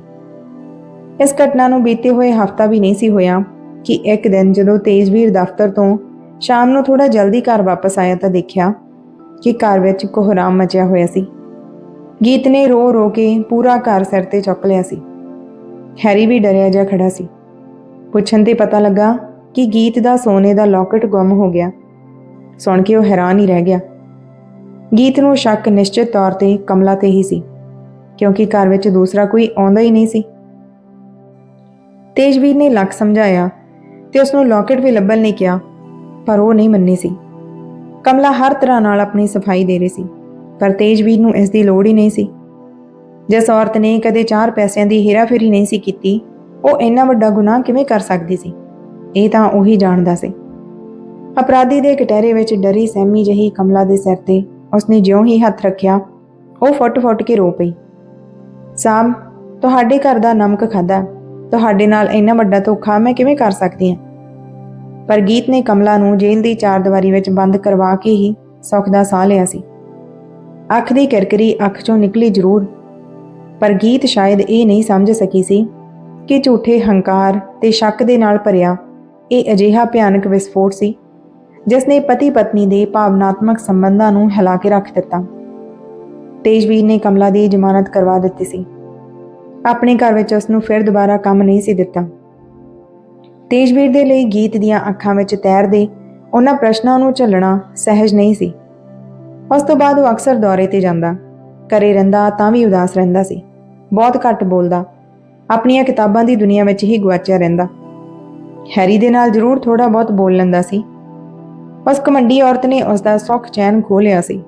ਇਸ ਘਟਨਾ ਨੂੰ ਬੀਤੇ ਹੋਏ ਹਫਤਾ ਵੀ ਨਹੀਂ ਸੀ ਹੋਇਆ ਕਿ ਇੱਕ ਦਿਨ ਜਦੋਂ ਤੇਜਵੀਰ ਦਫ਼ਤਰ ਤੋਂ ਸ਼ਾਮ ਨੂੰ ਥੋੜਾ ਜਲਦੀ ਘਰ ਵਾਪਸ ਆਇਆ ਤਾਂ ਦੇਖਿਆ ਕਿ ਘਰ ਵਿੱਚ ਕੋਹਰਾਮ ਮਚਿਆ ਹੋਇਆ ਸੀ। ਗੀਤ ਨੇ ਰੋ ਰੋ ਕੇ ਪੂਰਾ ਘਰ ਸਿਰ ਤੇ ਚੁੱਕ ਲਿਆ ਸੀ। ਹੈਰੀ ਵੀ ਡਰਿਆ ਜਿਹਾ ਖੜਾ ਸੀ। ਪੁੱਛਣ ਤੇ ਪਤਾ ਲੱਗਾ ਕਿ ਗੀਤ ਦਾ ਸੋਨੇ ਦਾ ਲੌਕਟ ਗੁੰਮ ਹੋ ਗਿਆ। ਸੁਣ ਕੇ ਉਹ ਹੈਰਾਨ ਹੀ ਰਹਿ ਗਿਆ। ਗੀਤ ਨੂੰ ਸ਼ੱਕ ਨਿਸ਼ਚਿਤ ਤੌਰ ਤੇ ਕਮਲਾ ਤੇ ਹੀ ਸੀ, ਕਿਉਂਕਿ ਘਰ ਵਿੱਚ ਦੂਸਰਾ ਕੋਈ ਆਉਂਦਾ ਹੀ ਨਹੀਂ ਸੀ। ਤੇਜਵੀਰ ਨੇ ਲੱਖ ਸਮਝਾਇਆ ਤੇ ਉਸ ਨੂੰ ਲੋਕਟ ਵੀ ਲੱਭਣ ਲਈ ਕਿਹਾ, ਪਰ ਉਹ ਨਹੀਂ ਮੰਨੀ ਸੀ। ਕਮਲਾ ਹਰ ਤਰ੍ਹਾਂ ਨਾਲ ਆਪਣੀ ਸਫ਼ਾਈ ਦੇ ਰਹੀ ਸੀ, ਪਰ ਤੇਜਵੀਰ ਨੂੰ ਇਸ ਦੀ ਲੋੜ ਹੀ ਨਹੀਂ ਸੀ। ਜਿਸ ਔਰਤ ਨੇ ਕਦੇ ਚਾਰ ਪੈਸਿਆਂ ਦੀ ਹੇਰਾਫੇਰੀ ਨਹੀਂ ਸੀ ਕੀਤੀ, ਉਹ ਇੰਨਾ ਵੱਡਾ ਗੁਨਾਹ ਕਿਵੇਂ ਕਰ ਸਕਦੀ ਸੀ? ਇਹ ਤਾਂ ਉਹੀ ਜਾਣਦਾ ਸੀ। ਅਪਰਾਧੀ ਦੇ ਕਟਹਿਰੇ ਵਿੱਚ ਡਰੀ ਸਹਿਮੀ ਜਹੀ ਕਮਲਾ ਦੇ ਸਿਰ ਤੇ ਉਸਨੇ ਜਿਉਂ ਹੀ ਹੱਥ ਰੱਖਿਆ, ਉਹ ਫੁੱਟ-ਫੁੱਟ ਕੇ ਰੋ ਪਈ। ਸਾਮ, ਤੁਹਾਡੇ ਘਰ ਦਾ ਨਮਕ ਖਾਦਾ ਤੁਹਾਡੇ ਨਾਲ ਇੰਨਾ ਵੱਡਾ ਧੋਖਾ ਮੈਂ ਕਿਵੇਂ ਕਰ ਸਕਦੀ ਹਾਂ? ਪਰ ਗੀਤ ਨੇ ਕਮਲਾ ਨੂੰ ਜੇਲ੍ਹ ਦੀ ਚਾਰ ਦੀਵਾਰੀ ਵਿੱਚ ਬੰਦ ਕਰਵਾ ਕੇ ਹੀ ਸੁੱਖ ਦਾ ਸਾਹ ਲਿਆ ਸੀ। ਅੱਖ ਦੀ ਕਿਰਕਰੀ ਅੱਖ ਚੋਂ ਨਿਕਲੀ ਜ਼ਰੂਰ। ਪਰ ਗੀਤ ਸ਼ਾਇਦ ਇਹ ਨਹੀਂ ਸਮਝ ਸਕੀ ਸੀ ਕਿ ਝੂਠੇ ਹੰਕਾਰ ਤੇ ਸ਼ੱਕ ਦੇ ਨਾਲ ਭਰਿਆ ਇਹ ਅਜਿਹਾ ਭਿਆਨਕ ਵਿਸਫੋਟ ਸੀ ਜਿਸ ਨੇ ਪਤੀ ਪਤਨੀ ਦੇ ਭਾਵਨਾਤਮਕ ਸੰਬੰਧਾਂ ਨੂੰ ਹਿਲਾ ਕੇ ਰੱਖ ਦਿੱਤਾ। ਤੇਜਵੀਰ ਨੇ ਕਮਲਾ ਦੀ ਜ਼ਮਾਨਤ ਕਰਵਾ ਦਿੱਤੀ ਸੀ। ਆਪਣੇ ਘਰ ਵਿੱਚ ਉਸ ਨੂੰ ਫਿਰ ਦੁਬਾਰਾ ਕੰਮ ਨਹੀਂ ਸੀ ਦਿੱਤਾ। ਤੇਜਵੀਰ ਦੇ ਲਈ ਗੀਤ ਦੀਆਂ ਅੱਖਾਂ ਵਿੱਚ ਤੈਰਦੇ ਉਹਨਾਂ ਪ੍ਰਸ਼ਨਾਂ ਨੂੰ ਝੱਲਣਾ ਸਹਿਜ ਨਹੀਂ ਸੀ। ਉਸ ਤੋਂ ਬਾਅਦ ਉਹ ਅਕਸਰ ਦੌਰੇ ਤੇ ਜਾਂਦਾ, ਘਰੇ ਰਹਿੰਦਾ ਤਾਂ ਵੀ ਉਦਾਸ ਰਹਿੰਦਾ ਸੀ, ਬਹੁਤ ਘੱਟ ਬੋਲਦਾ, ਆਪਣੀਆਂ ਕਿਤਾਬਾਂ ਦੀ ਦੁਨੀਆ ਵਿੱਚ ਹੀ ਗੁਆਚਿਆ ਰਹਿੰਦਾ। ਹੈਰੀ ਦੇ ਨਾਲ ਜ਼ਰੂਰ ਥੋੜਾ ਬਹੁਤ ਬੋਲ ਲੈਂਦਾ ਸੀ। ਉਸ ਕਮੰਡੀ ਔਰਤ ਨੇ ਉਸ ਦਾ ਸੁੱਖ ਚੈਨ ਖੋਹ ਲਿਆ ਸੀ।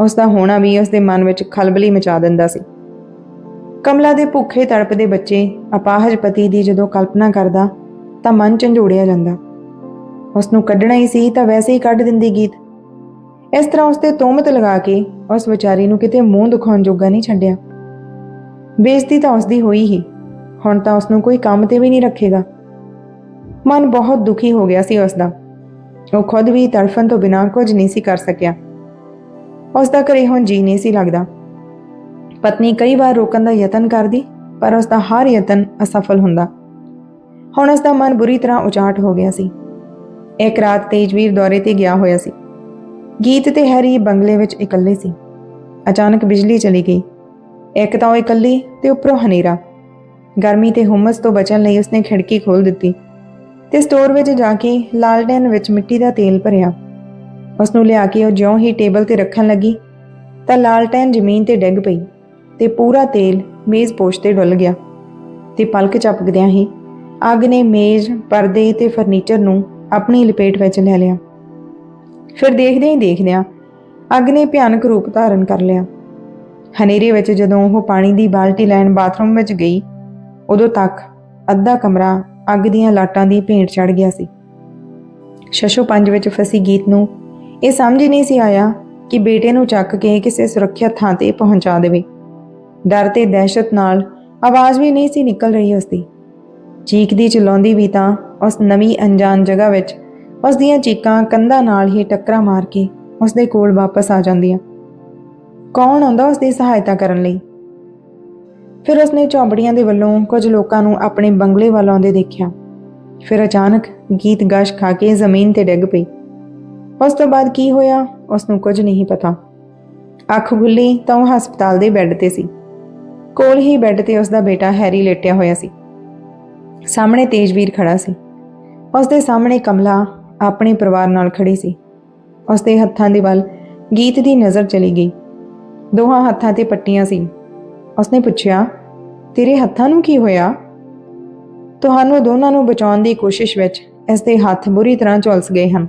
ਉਸ ਦਾ ਹੋਣਾ ਵੀ ਉਸ ਦੇ ਮਨ ਵਿੱਚ ਖਲਬਲੀ ਮਚਾ ਦਿੰਦਾ ਸੀ। ਕਮਲਾ ਦੇ ਭੁੱਖੇ ਤੜਪਦੇ ਬੱਚੇ ਅਪਾਹਜ ਪਤੀ ਦੀ ਜਦੋਂ ਕਲਪਨਾ ਕਰਦਾ ਤਾਂ ਮਨ ਝੰਜੋੜਿਆ ਜਾਂਦਾ। ਉਸ ਨੂੰ ਕੱਢਣਾ ਹੀ ਸੀ ਤਾਂ ਵੈਸੇ ਹੀ ਕੱਢ ਦਿੰਦੀ ਗੀਤ। ਇਸ ਤਰ੍ਹਾਂ ਉਸ ਤੇ ਤੋਮਤ ਲਗਾ ਕੇ ਉਸ ਵਿਚਾਰੀ ਨੂੰ ਕਿਤੇ ਮੂੰਹ ਦਿਖਾਉਣ ਜੋਗਾ ਨਹੀਂ ਛੱਡਿਆ। ਬੇਇੱਜ਼ਤੀ ਤਾਂ ਉਸ ਦੀ ਹੋਈ ਹੀ, ਹੁਣ ਤਾਂ ਉਸ ਨੂੰ ਕੋਈ ਕੰਮ ਤੇ ਵੀ ਨਹੀਂ ਰੱਖੇਗਾ। ਮਨ ਬਹੁਤ ਦੁਖੀ ਹੋ ਗਿਆ ਸੀ ਉਸ ਦਾ ਉਹ ਖੁਦ ਵੀ ਤੜਫਣ ਤੋਂ ਬਿਨਾਂ ਕੁਝ ਨਹੀਂ ਸੀ ਕਰ ਸਕਿਆ। ਉਸ ਦਾ ਘਰੇ ਹੁਣ ਜੀ ਨਹੀਂ ਸੀ ਲੱਗਦਾ। ਪਤਨੀ ਕਈ ਵਾਰ ਰੋਕਣ ਦਾ ਯਤਨ ਕਰਦੀ, ਪਰ ਉਸ ਦਾ ਹਰ ਯਤਨ ਅਸਫਲ ਹੁੰਦਾ। ਹੁਣ ਉਸ ਦਾ ਮਨ ਬੁਰੀ ਤਰ੍ਹਾਂ ਉਚਾਟ ਹੋ ਗਿਆ ਸੀ। ਇੱਕ ਰਾਤ ਤੇਜਵੀਰ ਦੌਰੇ ਤੇ ਗਿਆ ਹੋਇਆ ਸੀ। ਗੀਤ ਤੇ ਹੈਰੀ ਬੰਗਲੇ ਵਿੱਚ ਇਕੱਲੇ ਸੀ। ਅਚਾਨਕ ਬਿਜਲੀ ਚਲੀ ਗਈ। ਇੱਕ ਤਾਂ ਉਹ ਇਕੱਲੀ ਤੇ ਉੱਪਰੋਂ ਹਨੇਰਾ। ਗਰਮੀ ਤੇ ਹੁਮਸ ਤੋਂ ਬਚਣ ਲਈ ਉਸਨੇ ਖਿੜਕੀ ਖੋਲ ਦਿੱਤੀ ਤੇ ਸਟੋਰ ਵਿੱਚ ਜਾ ਕੇ ਲਾਲਟੈਨ ਵਿੱਚ ਮਿੱਟੀ ਦਾ ਤੇਲ ਭਰਿਆ। ਉਸ ਨੂੰ ਲਿਆ ਕੇ ਉਹ ਜਿਉਂ ਹੀ ਟੇਬਲ ਤੇ ਰੱਖਣ ਲੱਗੀ ਤਾਂ ਲਾਲਟੈਨ ਜ਼ਮੀਨ ਤੇ ਡਿੱਗ ਪਈ। ਤੇ ਪੂਰਾ ਤੇਲ ਮੇਜ਼ ਪੋਸ਼ ਤੇ ਡੁੱਲ ਗਿਆ ਤੇ ਪਲਕ ਚਪਕਦਿਆਂ ਹੀ ਅੱਗ ਨੇ ਮੇਜ਼, ਪਰਦੇ ਤੇ ਫਰਨੀਚਰ ਨੂੰ ਆਪਣੀ ਲਪੇਟ ਵਿੱਚ ਲੈ ਲਿਆ। ਫਿਰ ਦੇਖਦੇ ਹੀ ਦੇਖਦਿਆਂ ਅੱਗ ਨੇ ਭਿਆਨਕ ਰੂਪ ਧਾਰਨ ਕਰ ਲਿਆ। ਹਨੇਰੇ ਵਿੱਚ ਜਦੋਂ ਉਹ ਪਾਣੀ ਦੀ ਬਾਲਟੀ ਲੈਣ ਬਾਥਰੂਮ ਵਿੱਚ ਗਈ, ਉਦੋਂ ਤੱਕ ਅੱਧਾ ਕਮਰਾ ਅੱਗ ਦੀਆਂ ਲਾਟਾਂ ਦੀ ਭੇਂਟ ਚੜ ਗਿਆ ਸੀ। ਸ਼ਸ਼ੋ ਪੰਜ ਵਿੱਚ ਫਸੀ ਗੀਤ ਨੂੰ ਇਹ ਸਮਝ ਹੀ ਨਹੀਂ ਸੀ ਆਇਆ ਕਿ ਬੇਟੇ ਨੂੰ ਚੱਕ ਕੇ ਕਿਸੇ ਸੁਰੱਖਿਅਤ ਥਾਂ ਤੇ ਪਹੁੰਚਾ ਦੇਵੇ। ਡਰ ਤੇ ਦਹਿਸ਼ਤ ਨਾਲ ਆਵਾਜ਼ ਵੀ ਨਹੀਂ ਸੀ ਨਿਕਲ ਰਹੀ ਉਸਦੀ। ਚੀਕਦੀ ਚਿਲਾਉਂਦੀ ਵੀ ਤਾਂ ਉਸ ਨਵੀਂ ਅਣਜਾਣ ਜਗ੍ਹਾ ਵਿੱਚ ਉਸ ਦੀਆਂ ਚੀਕਾਂ ਕੰਧਾਂ ਨਾਲ ਹੀ ਟੱਕਰਾਂ ਮਾਰ ਕੇ ਉਸ ਦੇ ਕੋਲ ਵਾਪਸ ਆ ਜਾਂਦੀਆਂ। ਕੌਣ ਆਉਂਦਾ ਉਸ ਦੀ ਸਹਾਇਤਾ ਕਰਨ ਲਈ? ਫਿਰ ਉਸਨੇ ਝੌਂਪੜੀਆਂ ਦੇ ਵੱਲੋਂ ਕੁਝ ਲੋਕਾਂ ਨੂੰ ਆਪਣੇ ਬੰਗਲੇ ਵੱਲ ਆਉਂਦੇ ਦੇਖਿਆ। ਫਿਰ ਅਚਾਨਕ ਗੀਤ ਗਸ਼ ਖਾ ਕੇ ਜ਼ਮੀਨ ਤੇ ਡਿੱਗ ਪਈ। ਉਸ ਤੋਂ ਬਾਅਦ ਕੀ ਹੋਇਆ ਉਸ ਨੂੰ ਕੁਝ ਨਹੀਂ ਪਤਾ। ਅੱਖ ਖੁੱਲੀ ਤਾਂ ਉਹ ਹਸਪਤਾਲ ਦੇ ਬੈੱਡ ਤੇ ਸੀ। ਕੋਲ ਹੀ ਬੈੱਡ ਤੇ ਉਸ ਦਾ ਬੇਟਾ ਹੈਰੀ ਲੇਟਿਆ ਹੋਇਆ ਸੀ। ਸਾਹਮਣੇ ਤੇਜਵੀਰ ਖੜਾ ਸੀ। ਉਸ ਦੇ ਸਾਹਮਣੇ ਕਮਲਾ ਆਪਣੇ ਪਰਿਵਾਰ ਨਾਲ ਖੜੀ ਸੀ। ਉਸ ਦੇ ਹੱਥਾਂ ਦੇ ਵੱਲ ਗੀਤ ਦੀ ਨਜ਼ਰ ਚਲੀ ਗਈ। ਦੋਹਾਂ ਹੱਥਾਂ ਤੇ ਪੱਟੀਆਂ ਸੀ। ਉਸਨੇ ਪੁੱਛਿਆ, ਤੇਰੇ ਹੱਥਾਂ ਨੂੰ ਕੀ ਹੋਇਆ? ਤੁਹਾਨੂੰ ਦੋਨਾਂ ਨੂੰ ਬਚਾਉਣ ਦੀ ਕੋਸ਼ਿਸ਼ ਵਿੱਚ ਇਸ ਦੇ ਹੱਥ ਬੁਰੀ ਤਰ੍ਹਾਂ ਝੁਲਸ ਗਏ ਹਨ।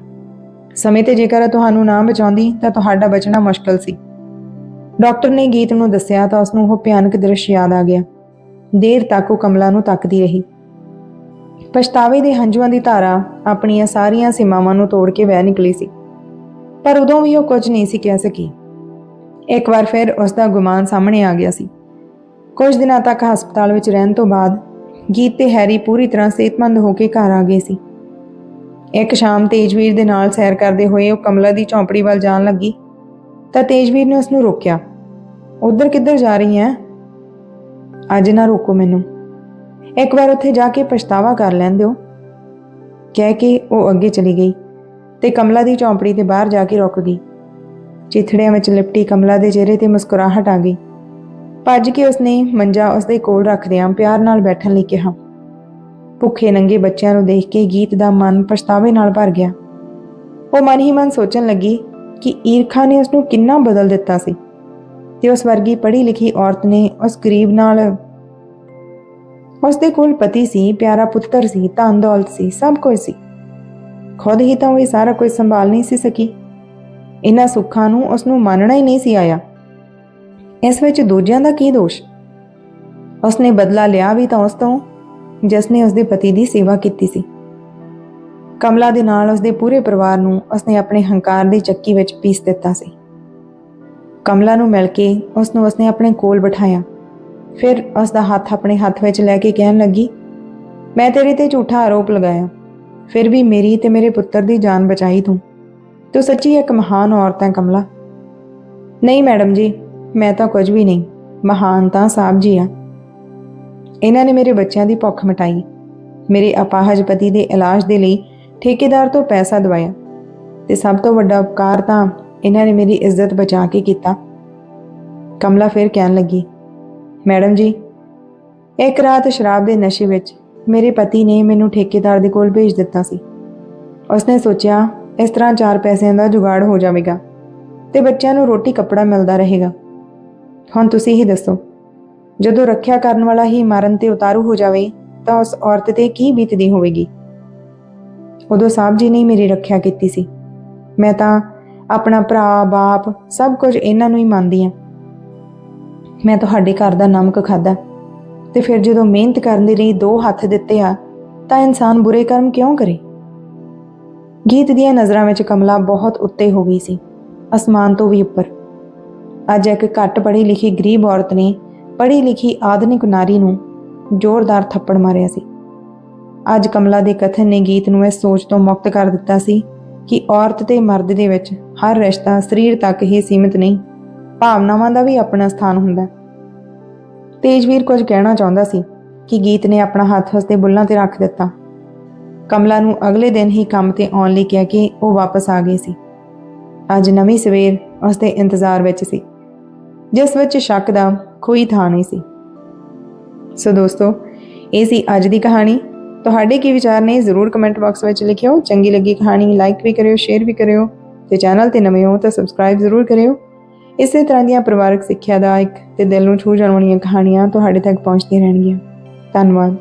ਸਮੇਂ ਤੇ ਜੇਕਰ ਤੁਹਾਨੂੰ ਨਾ ਬਚਾਉਂਦੀ ਤਾਂ ਤੁਹਾਡਾ ਬਚਣਾ ਮੁਸ਼ਕਲ ਸੀ। ਡਾਕਟਰ ਨੇ ਗੀਤ ਨੂੰ ਦੱਸਿਆ ਤਾਂ ਉਸ ਨੂੰ ਉਹ ਭਿਆਨਕ ਦ੍ਰਿਸ਼ ਯਾਦ ਆ ਗਿਆ। ਦੇਰ ਤੱਕ ਉਹ ਕਮਲਾ ਨੂੰ ਤੱਕਦੀ ਰਹੀ। ਪਛਤਾਵੇ ਦੇ ਹੰਝੂਆਂ ਦੀ ਧਾਰਾ ਆਪਣੀਆਂ ਸਾਰੀਆਂ ਸੀਮਾਵਾਂ ਨੂੰ ਤੋੜ ਕੇ ਵਹਿ ਨਿਕਲੀ ਸੀ। ਪਰ ਉਦੋਂ ਵੀ ਉਹ ਕੁਝ ਨਹੀਂ ਸੀ ਕਹਿ ਸਕੀ। ਇੱਕ ਵਾਰ ਫਿਰ ਉਸ ਦਾ ਗੁਮਾਨ ਸਾਹਮਣੇ ਆ ਗਿਆ ਸੀ। ਕੁਝ ਦਿਨਾਂ ਤੱਕ ਹਸਪਤਾਲ ਵਿੱਚ ਰਹਿਣ ਤੋਂ ਬਾਅਦ ਗੀਤ ਤੇ ਹੈਰੀ ਪੂਰੀ ਤਰ੍ਹਾਂ ਸਿਹਤਮੰਦ ਹੋ ਕੇ ਘਰ ਆ ਗਏ ਸੀ। ਇੱਕ ਸ਼ਾਮ ਤੇਜਵੀਰ ਦੇ ਨਾਲ ਸੈਰ ਕਰਦੇ ਹੋਏ ਉਹ ਕਮਲਾ ਦੀ ਝੌਂਪੜੀ ਵੱਲ ਜਾਣ ਲੱਗੀ। ਤਾਂ ਤੇਜਵੀਰ ਨੇ ਉਸ ਨੂੰ ਰੋਕਿਆ। ਉਧਰ ਕਿੱਧਰ ਜਾ ਰਹੀ ਹੈ ਅੱਜ ਨਾ ਰੋਕੋ ਮੈਨੂੰ। ਇੱਕ ਵਾਰ ਉੱਥੇ ਜਾ ਕੇ ਪਛਤਾਵਾ ਕਰ ਲੈਣ ਦਿਓ ਕਹਿ ਕੇ ਉਹ ਅੱਗੇ ਚਲੀ ਗਈ ਤੇ ਕਮਲਾ ਦੀ ਝੌਂਪੜੀ ਦੇ ਬਾਹਰ ਜਾ ਕੇ ਰੁਕ ਗਈ। ਚਿਥੜਿਆਂ ਵਿੱਚ ਲਿਪਟੀ ਕਮਲਾ ਦੇ ਚਿਹਰੇ ਤੇ ਮੁਸਕਰਾਹਟ ਆ ਗਈ। ਭੱਜ ਕੇ ਉਸਨੇ ਮੰਜਾ ਉਸਦੇ ਕੋਲ ਰੱਖਦਿਆਂ ਪਿਆਰ ਨਾਲ ਬੈਠਣ ਲਈ ਕਿਹਾ। ਭੁੱਖੇ ਨੰਗੇ ਬੱਚਿਆਂ ਨੂੰ ਦੇਖ ਕੇ ਗੀਤ ਦਾ ਮਨ ਪਛਤਾਵੇ ਨਾਲ ਭਰ ਗਿਆ। ਉਹ ਮਨ ਹੀ ਮਨ ਸੋਚਣ ਲੱਗੀ ਕਿ ਈਰਖਾ ਨੇ ਉਸ ਨੂੰ ਕਿੰਨਾ ਬਦਲ ਦਿੱਤਾ ਸੀ। ਤੇ ਉਸ ਵਰਗੀ ਪੜ੍ਹੀ ਲਿਖੀ ਔਰਤ ਨੇ ਉਸ ਗਰੀਬ ਨਾਲ ਉਸ ਦੇ ਕੋਲ ਪਤੀ ਸੀ, ਪਿਆਰਾ ਪੁੱਤਰ ਸੀ ਧਨ ਦੌਲਤ ਸੀ, ਸਭ ਕੁਝ ਸੀ। ਖੁਦ ਹੀ ਤਾਂ ਉਹ ਇਹ ਸਾਰਾ ਕੁਝ ਸੰਭਾਲ ਨਹੀਂ ਸੀ ਸਕੀ। ਇਹਨਾਂ ਸੁੱਖਾਂ ਨੂੰ ਉਸ ਨੂੰ ਮੰਨਣਾ ਹੀ ਨਹੀਂ ਸੀ ਆਇਆ। ਇਸ ਵਿੱਚ ਦੂਜਿਆਂ ਦਾ ਕੀ ਦੋਸ਼? ਉਸਨੇ ਬਦਲਾ ਲਿਆ ਵੀ ਤਾਂ ਉਸ ਤੋਂ, ਜਿਸ ਨੇ ਉਸਦੇ ਪਤੀ ਦੀ ਸੇਵਾ ਕੀਤੀ ਸੀ। ਕਮਲਾ ਦੇ ਨਾਲ ਉਸਦੇ ਪੂਰੇ ਪਰਿਵਾਰ ਨੂੰ ਉਸਨੇ ਆਪਣੇ ਹੰਕਾਰ ਦੀ ਚੱਕੀ ਵਿੱਚ ਪੀਸ ਦਿੱਤਾ ਸੀ। ਕਮਲਾ ਨੂੰ ਮਿਲ ਕੇ ਉਸ ਨੂੰ ਉਸਨੇ ਆਪਣੇ ਕੋਲ ਬਿਠਾਇਆ। ਫਿਰ ਉਸ ਦਾ ਹੱਥ ਆਪਣੇ ਹੱਥ ਵਿੱਚ ਲੈ ਕੇ ਕਹਿਣ ਲੱਗੀ, ਮੈਂ ਤੇਰੇ ਤੇ ਝੂਠਾ ਆਰੋਪ ਲਗਾਇਆ। ਫਿਰ ਵੀ ਮੇਰੀ ਤੇ ਮੇਰੇ ਪੁੱਤਰ ਦੀ ਜਾਨ ਬਚਾਈ ਤੂੰ। ਤੂੰ ਸੱਚੀ ਇੱਕ ਮਹਾਨ ਔਰਤ ਹੈ ਕਮਲਾ। ਨਹੀਂ ਮੈਡਮ ਜੀ, ਮੈਂ ਤਾਂ ਕੁਝ ਵੀ ਨਹੀਂ। ਮਹਾਨ ਤਾਂ ਸਾਹਿਬ ਜੀ ਆ। ਇਹਨਾਂ ਨੇ ਮੇਰੇ ਬੱਚਿਆਂ ਦੀ ਭੁੱਖ ਮਿਟਾਈ। ਮੇਰੇ ਅਪਾਹਜ ਪਤੀ ਦੇ ਇਲਾਜ ਦੇ ਲਈ ਠੇਕੇਦਾਰ ਤੋਂ ਪੈਸਾ ਦਵਾਇਆ ਤੇ ਸਭ ਤੋਂ ਵੱਡਾ ਉਪਕਾਰ ਤਾਂ ਇਹਨਾਂ ਨੇ ਮੇਰੀ ਇੱਜ਼ਤ ਬਚਾ ਕੇ ਕੀਤਾ। ਕਮਲਾ ਫਿਰ ਕਹਿਣ ਲੱਗੀ, ਮੈਡਮ ਜੀ, ਇੱਕ ਰਾਤ ਸ਼ਰਾਬ ਦੇ ਨਸ਼ੇ ਵਿੱਚ ਮੇਰੇ ਪਤੀ ਨੇ ਮੈਨੂੰ ਠੇਕੇਦਾਰ ਦੇ ਕੋਲ ਭੇਜ ਦਿੱਤਾ ਸੀ। ਉਸਨੇ ਸੋਚਿਆ, ਇਸ ਤਰ੍ਹਾਂ ਚਾਰ ਪੈਸਿਆਂ ਦਾ ਜੁਗਾੜ ਹੋ ਜਾਵੇਗਾ ਤੇ ਬੱਚਿਆਂ ਨੂੰ ਰੋਟੀ ਕੱਪੜਾ ਮਿਲਦਾ ਰਹੇਗਾ। ਹੁਣ ਤੁਸੀਂ ਹੀ ਦੱਸੋ, ਜਦੋਂ ਰੱਖਿਆ ਕਰਨ ਵਾਲਾ ਹੀ ਮਰਨ ਤੇ ਉਤਾਰੂ ਹੋ ਜਾਵੇ ਤਾਂ ਉਸ ਔਰਤ ਤੇ ਕੀ ਬੀਤਦੀ ਹੋਵੇਗੀ? ਉਦੋਂ ਸਾਹਿਬ ਜੀ ਨੇ ਹੀ ਮੇਰੀ ਰੱਖਿਆ ਕੀਤੀ ਸੀ। ਮੈਂ ਤਾਂ ਆਪਣਾ ਭਰਾ, ਬਾਪ ਸਭ ਕੁਝ ਇਹਨਾਂ ਨੂੰ ਹੀ ਮੰਨਦੀ ਆ ਮੈਂ ਤੁਹਾਡੇ ਘਰ ਦਾ ਨਮਕ ਖਾਦਾ ਤੇ ਫਿਰ ਜਦੋਂ ਮਿਹਨਤ ਕਰਨ ਦੇ ਲਈ ਦੋ ਹੱਥ ਦਿੱਤੇ ਆ, ਤਾਂ ਇਨਸਾਨ ਬੁਰੇ ਕਰਮ ਕਿਉਂ ਕਰੇ? ਗੀਤ ਦੀਆਂ ਨਜ਼ਰਾਂ ਵਿੱਚ ਕਮਲਾ ਬਹੁਤ ਉੱਤੇ ਹੋ ਗਈ ਸੀ, ਅਸਮਾਨ ਤੋਂ ਵੀ ਉੱਪਰ। ਅੱਜ ਇੱਕ ਘੱਟ ਪੜ੍ਹੀ ਲਿਖੀ ਗਰੀਬ ਔਰਤ ਨੇ ਪੜ੍ਹੀ ਲਿਖੀ ਆਧੁਨਿਕ ਨਾਰੀ ਨੂੰ ਜ਼ੋਰਦਾਰ ਥੱਪੜ ਮਾਰਿਆ ਸੀ। ਅੱਜ ਕਮਲਾ ਦੇ ਕਥਨ ਨੇ ਗੀਤ ਨੂੰ ਇਸ ਸੋਚ ਤੋਂ ਮੁਕਤ ਕਰ ਦਿੱਤਾ ਸੀ ਕਿ ਔਰਤ ਤੇ ਮਰਦ ਦੇ ਵਿੱਚ ਹਰ ਰਿਸ਼ਤਾ ਸਰੀਰ ਤੱਕ ਹੀ ਸੀਮਿਤ ਨਹੀਂ, ਭਾਵਨਾਵਾਂ ਦਾ ਵੀ ਆਪਣਾ ਸਥਾਨ ਹੁੰਦਾ ਤੇਜਵੀਰ ਕੁਝ ਕਹਿਣਾ ਚਾਹੁੰਦਾ ਸੀ ਕਿ ਗੀਤ ਨੇ ਆਪਣਾ ਹੱਥ ਉਸਦੇ ਬੁੱਲਾਂ ਤੇ ਰੱਖ ਦਿੱਤਾ। ਕਮਲਾ ਨੂੰ ਅਗਲੇ ਦਿਨ ਹੀ ਕੰਮ ਤੇ ਆਉਣ ਲਈ ਕਿਹਾ ਕਿ ਉਹ ਵਾਪਸ ਆ ਗਈ ਸੀ। ਅੱਜ ਨਵੀਂ ਸਵੇਰ ਉਸਦੇ ਇੰਤਜ਼ਾਰ ਵਿੱਚ ਸੀ, ਜਿਸ ਵਿੱਚ ਸ਼ੱਕ ਦਾ ਕੋਈ ਥਾਂ ਨਹੀਂ ਸੀ। ਸੋ ਦੋਸਤੋ, ਇਹ ਸੀ ਅੱਜ ਦੀ ਕਹਾਣੀ। ਤੁਹਾਡੇ ਕੀ ਵਿਚਾਰ ਨੇ, ਜ਼ਰੂਰ ਕਮੈਂਟ ਬਾਕਸ ਵਿੱਚ ਲਿਖਿਓ। ਚੰਗੀ ਲੱਗੀ ਕਹਾਣੀ ਲਾਈਕ ਵੀ ਕਰਿਓ ਸ਼ੇਅਰ ਵੀ ਕਰਿਓ। ਤੇ ਚੈਨਲ ਤੇ ਨਵੇਂ ਹੋ ਤਾਂ ਸਬਸਕ੍ਰਾਈਬ ਜ਼ਰੂਰ ਕਰਿਓ। ਇਸੇ ਤਰ੍ਹਾਂ ਦੀਆਂ ਪਰਿਵਾਰਕ ਸਿੱਖਿਆ ਦਾ ਇੱਕ ਤੇ ਦਿਲ ਨੂੰ ਛੂਹ ਜਾਣ ਵਾਲੀਆਂ ਕਹਾਣੀਆਂ ਤੁਹਾਡੇ ਤੱਕ ਪਹੁੰਚਦੀਆਂ ਰਹਿਣਗੀਆਂ। ਧੰਨਵਾਦ।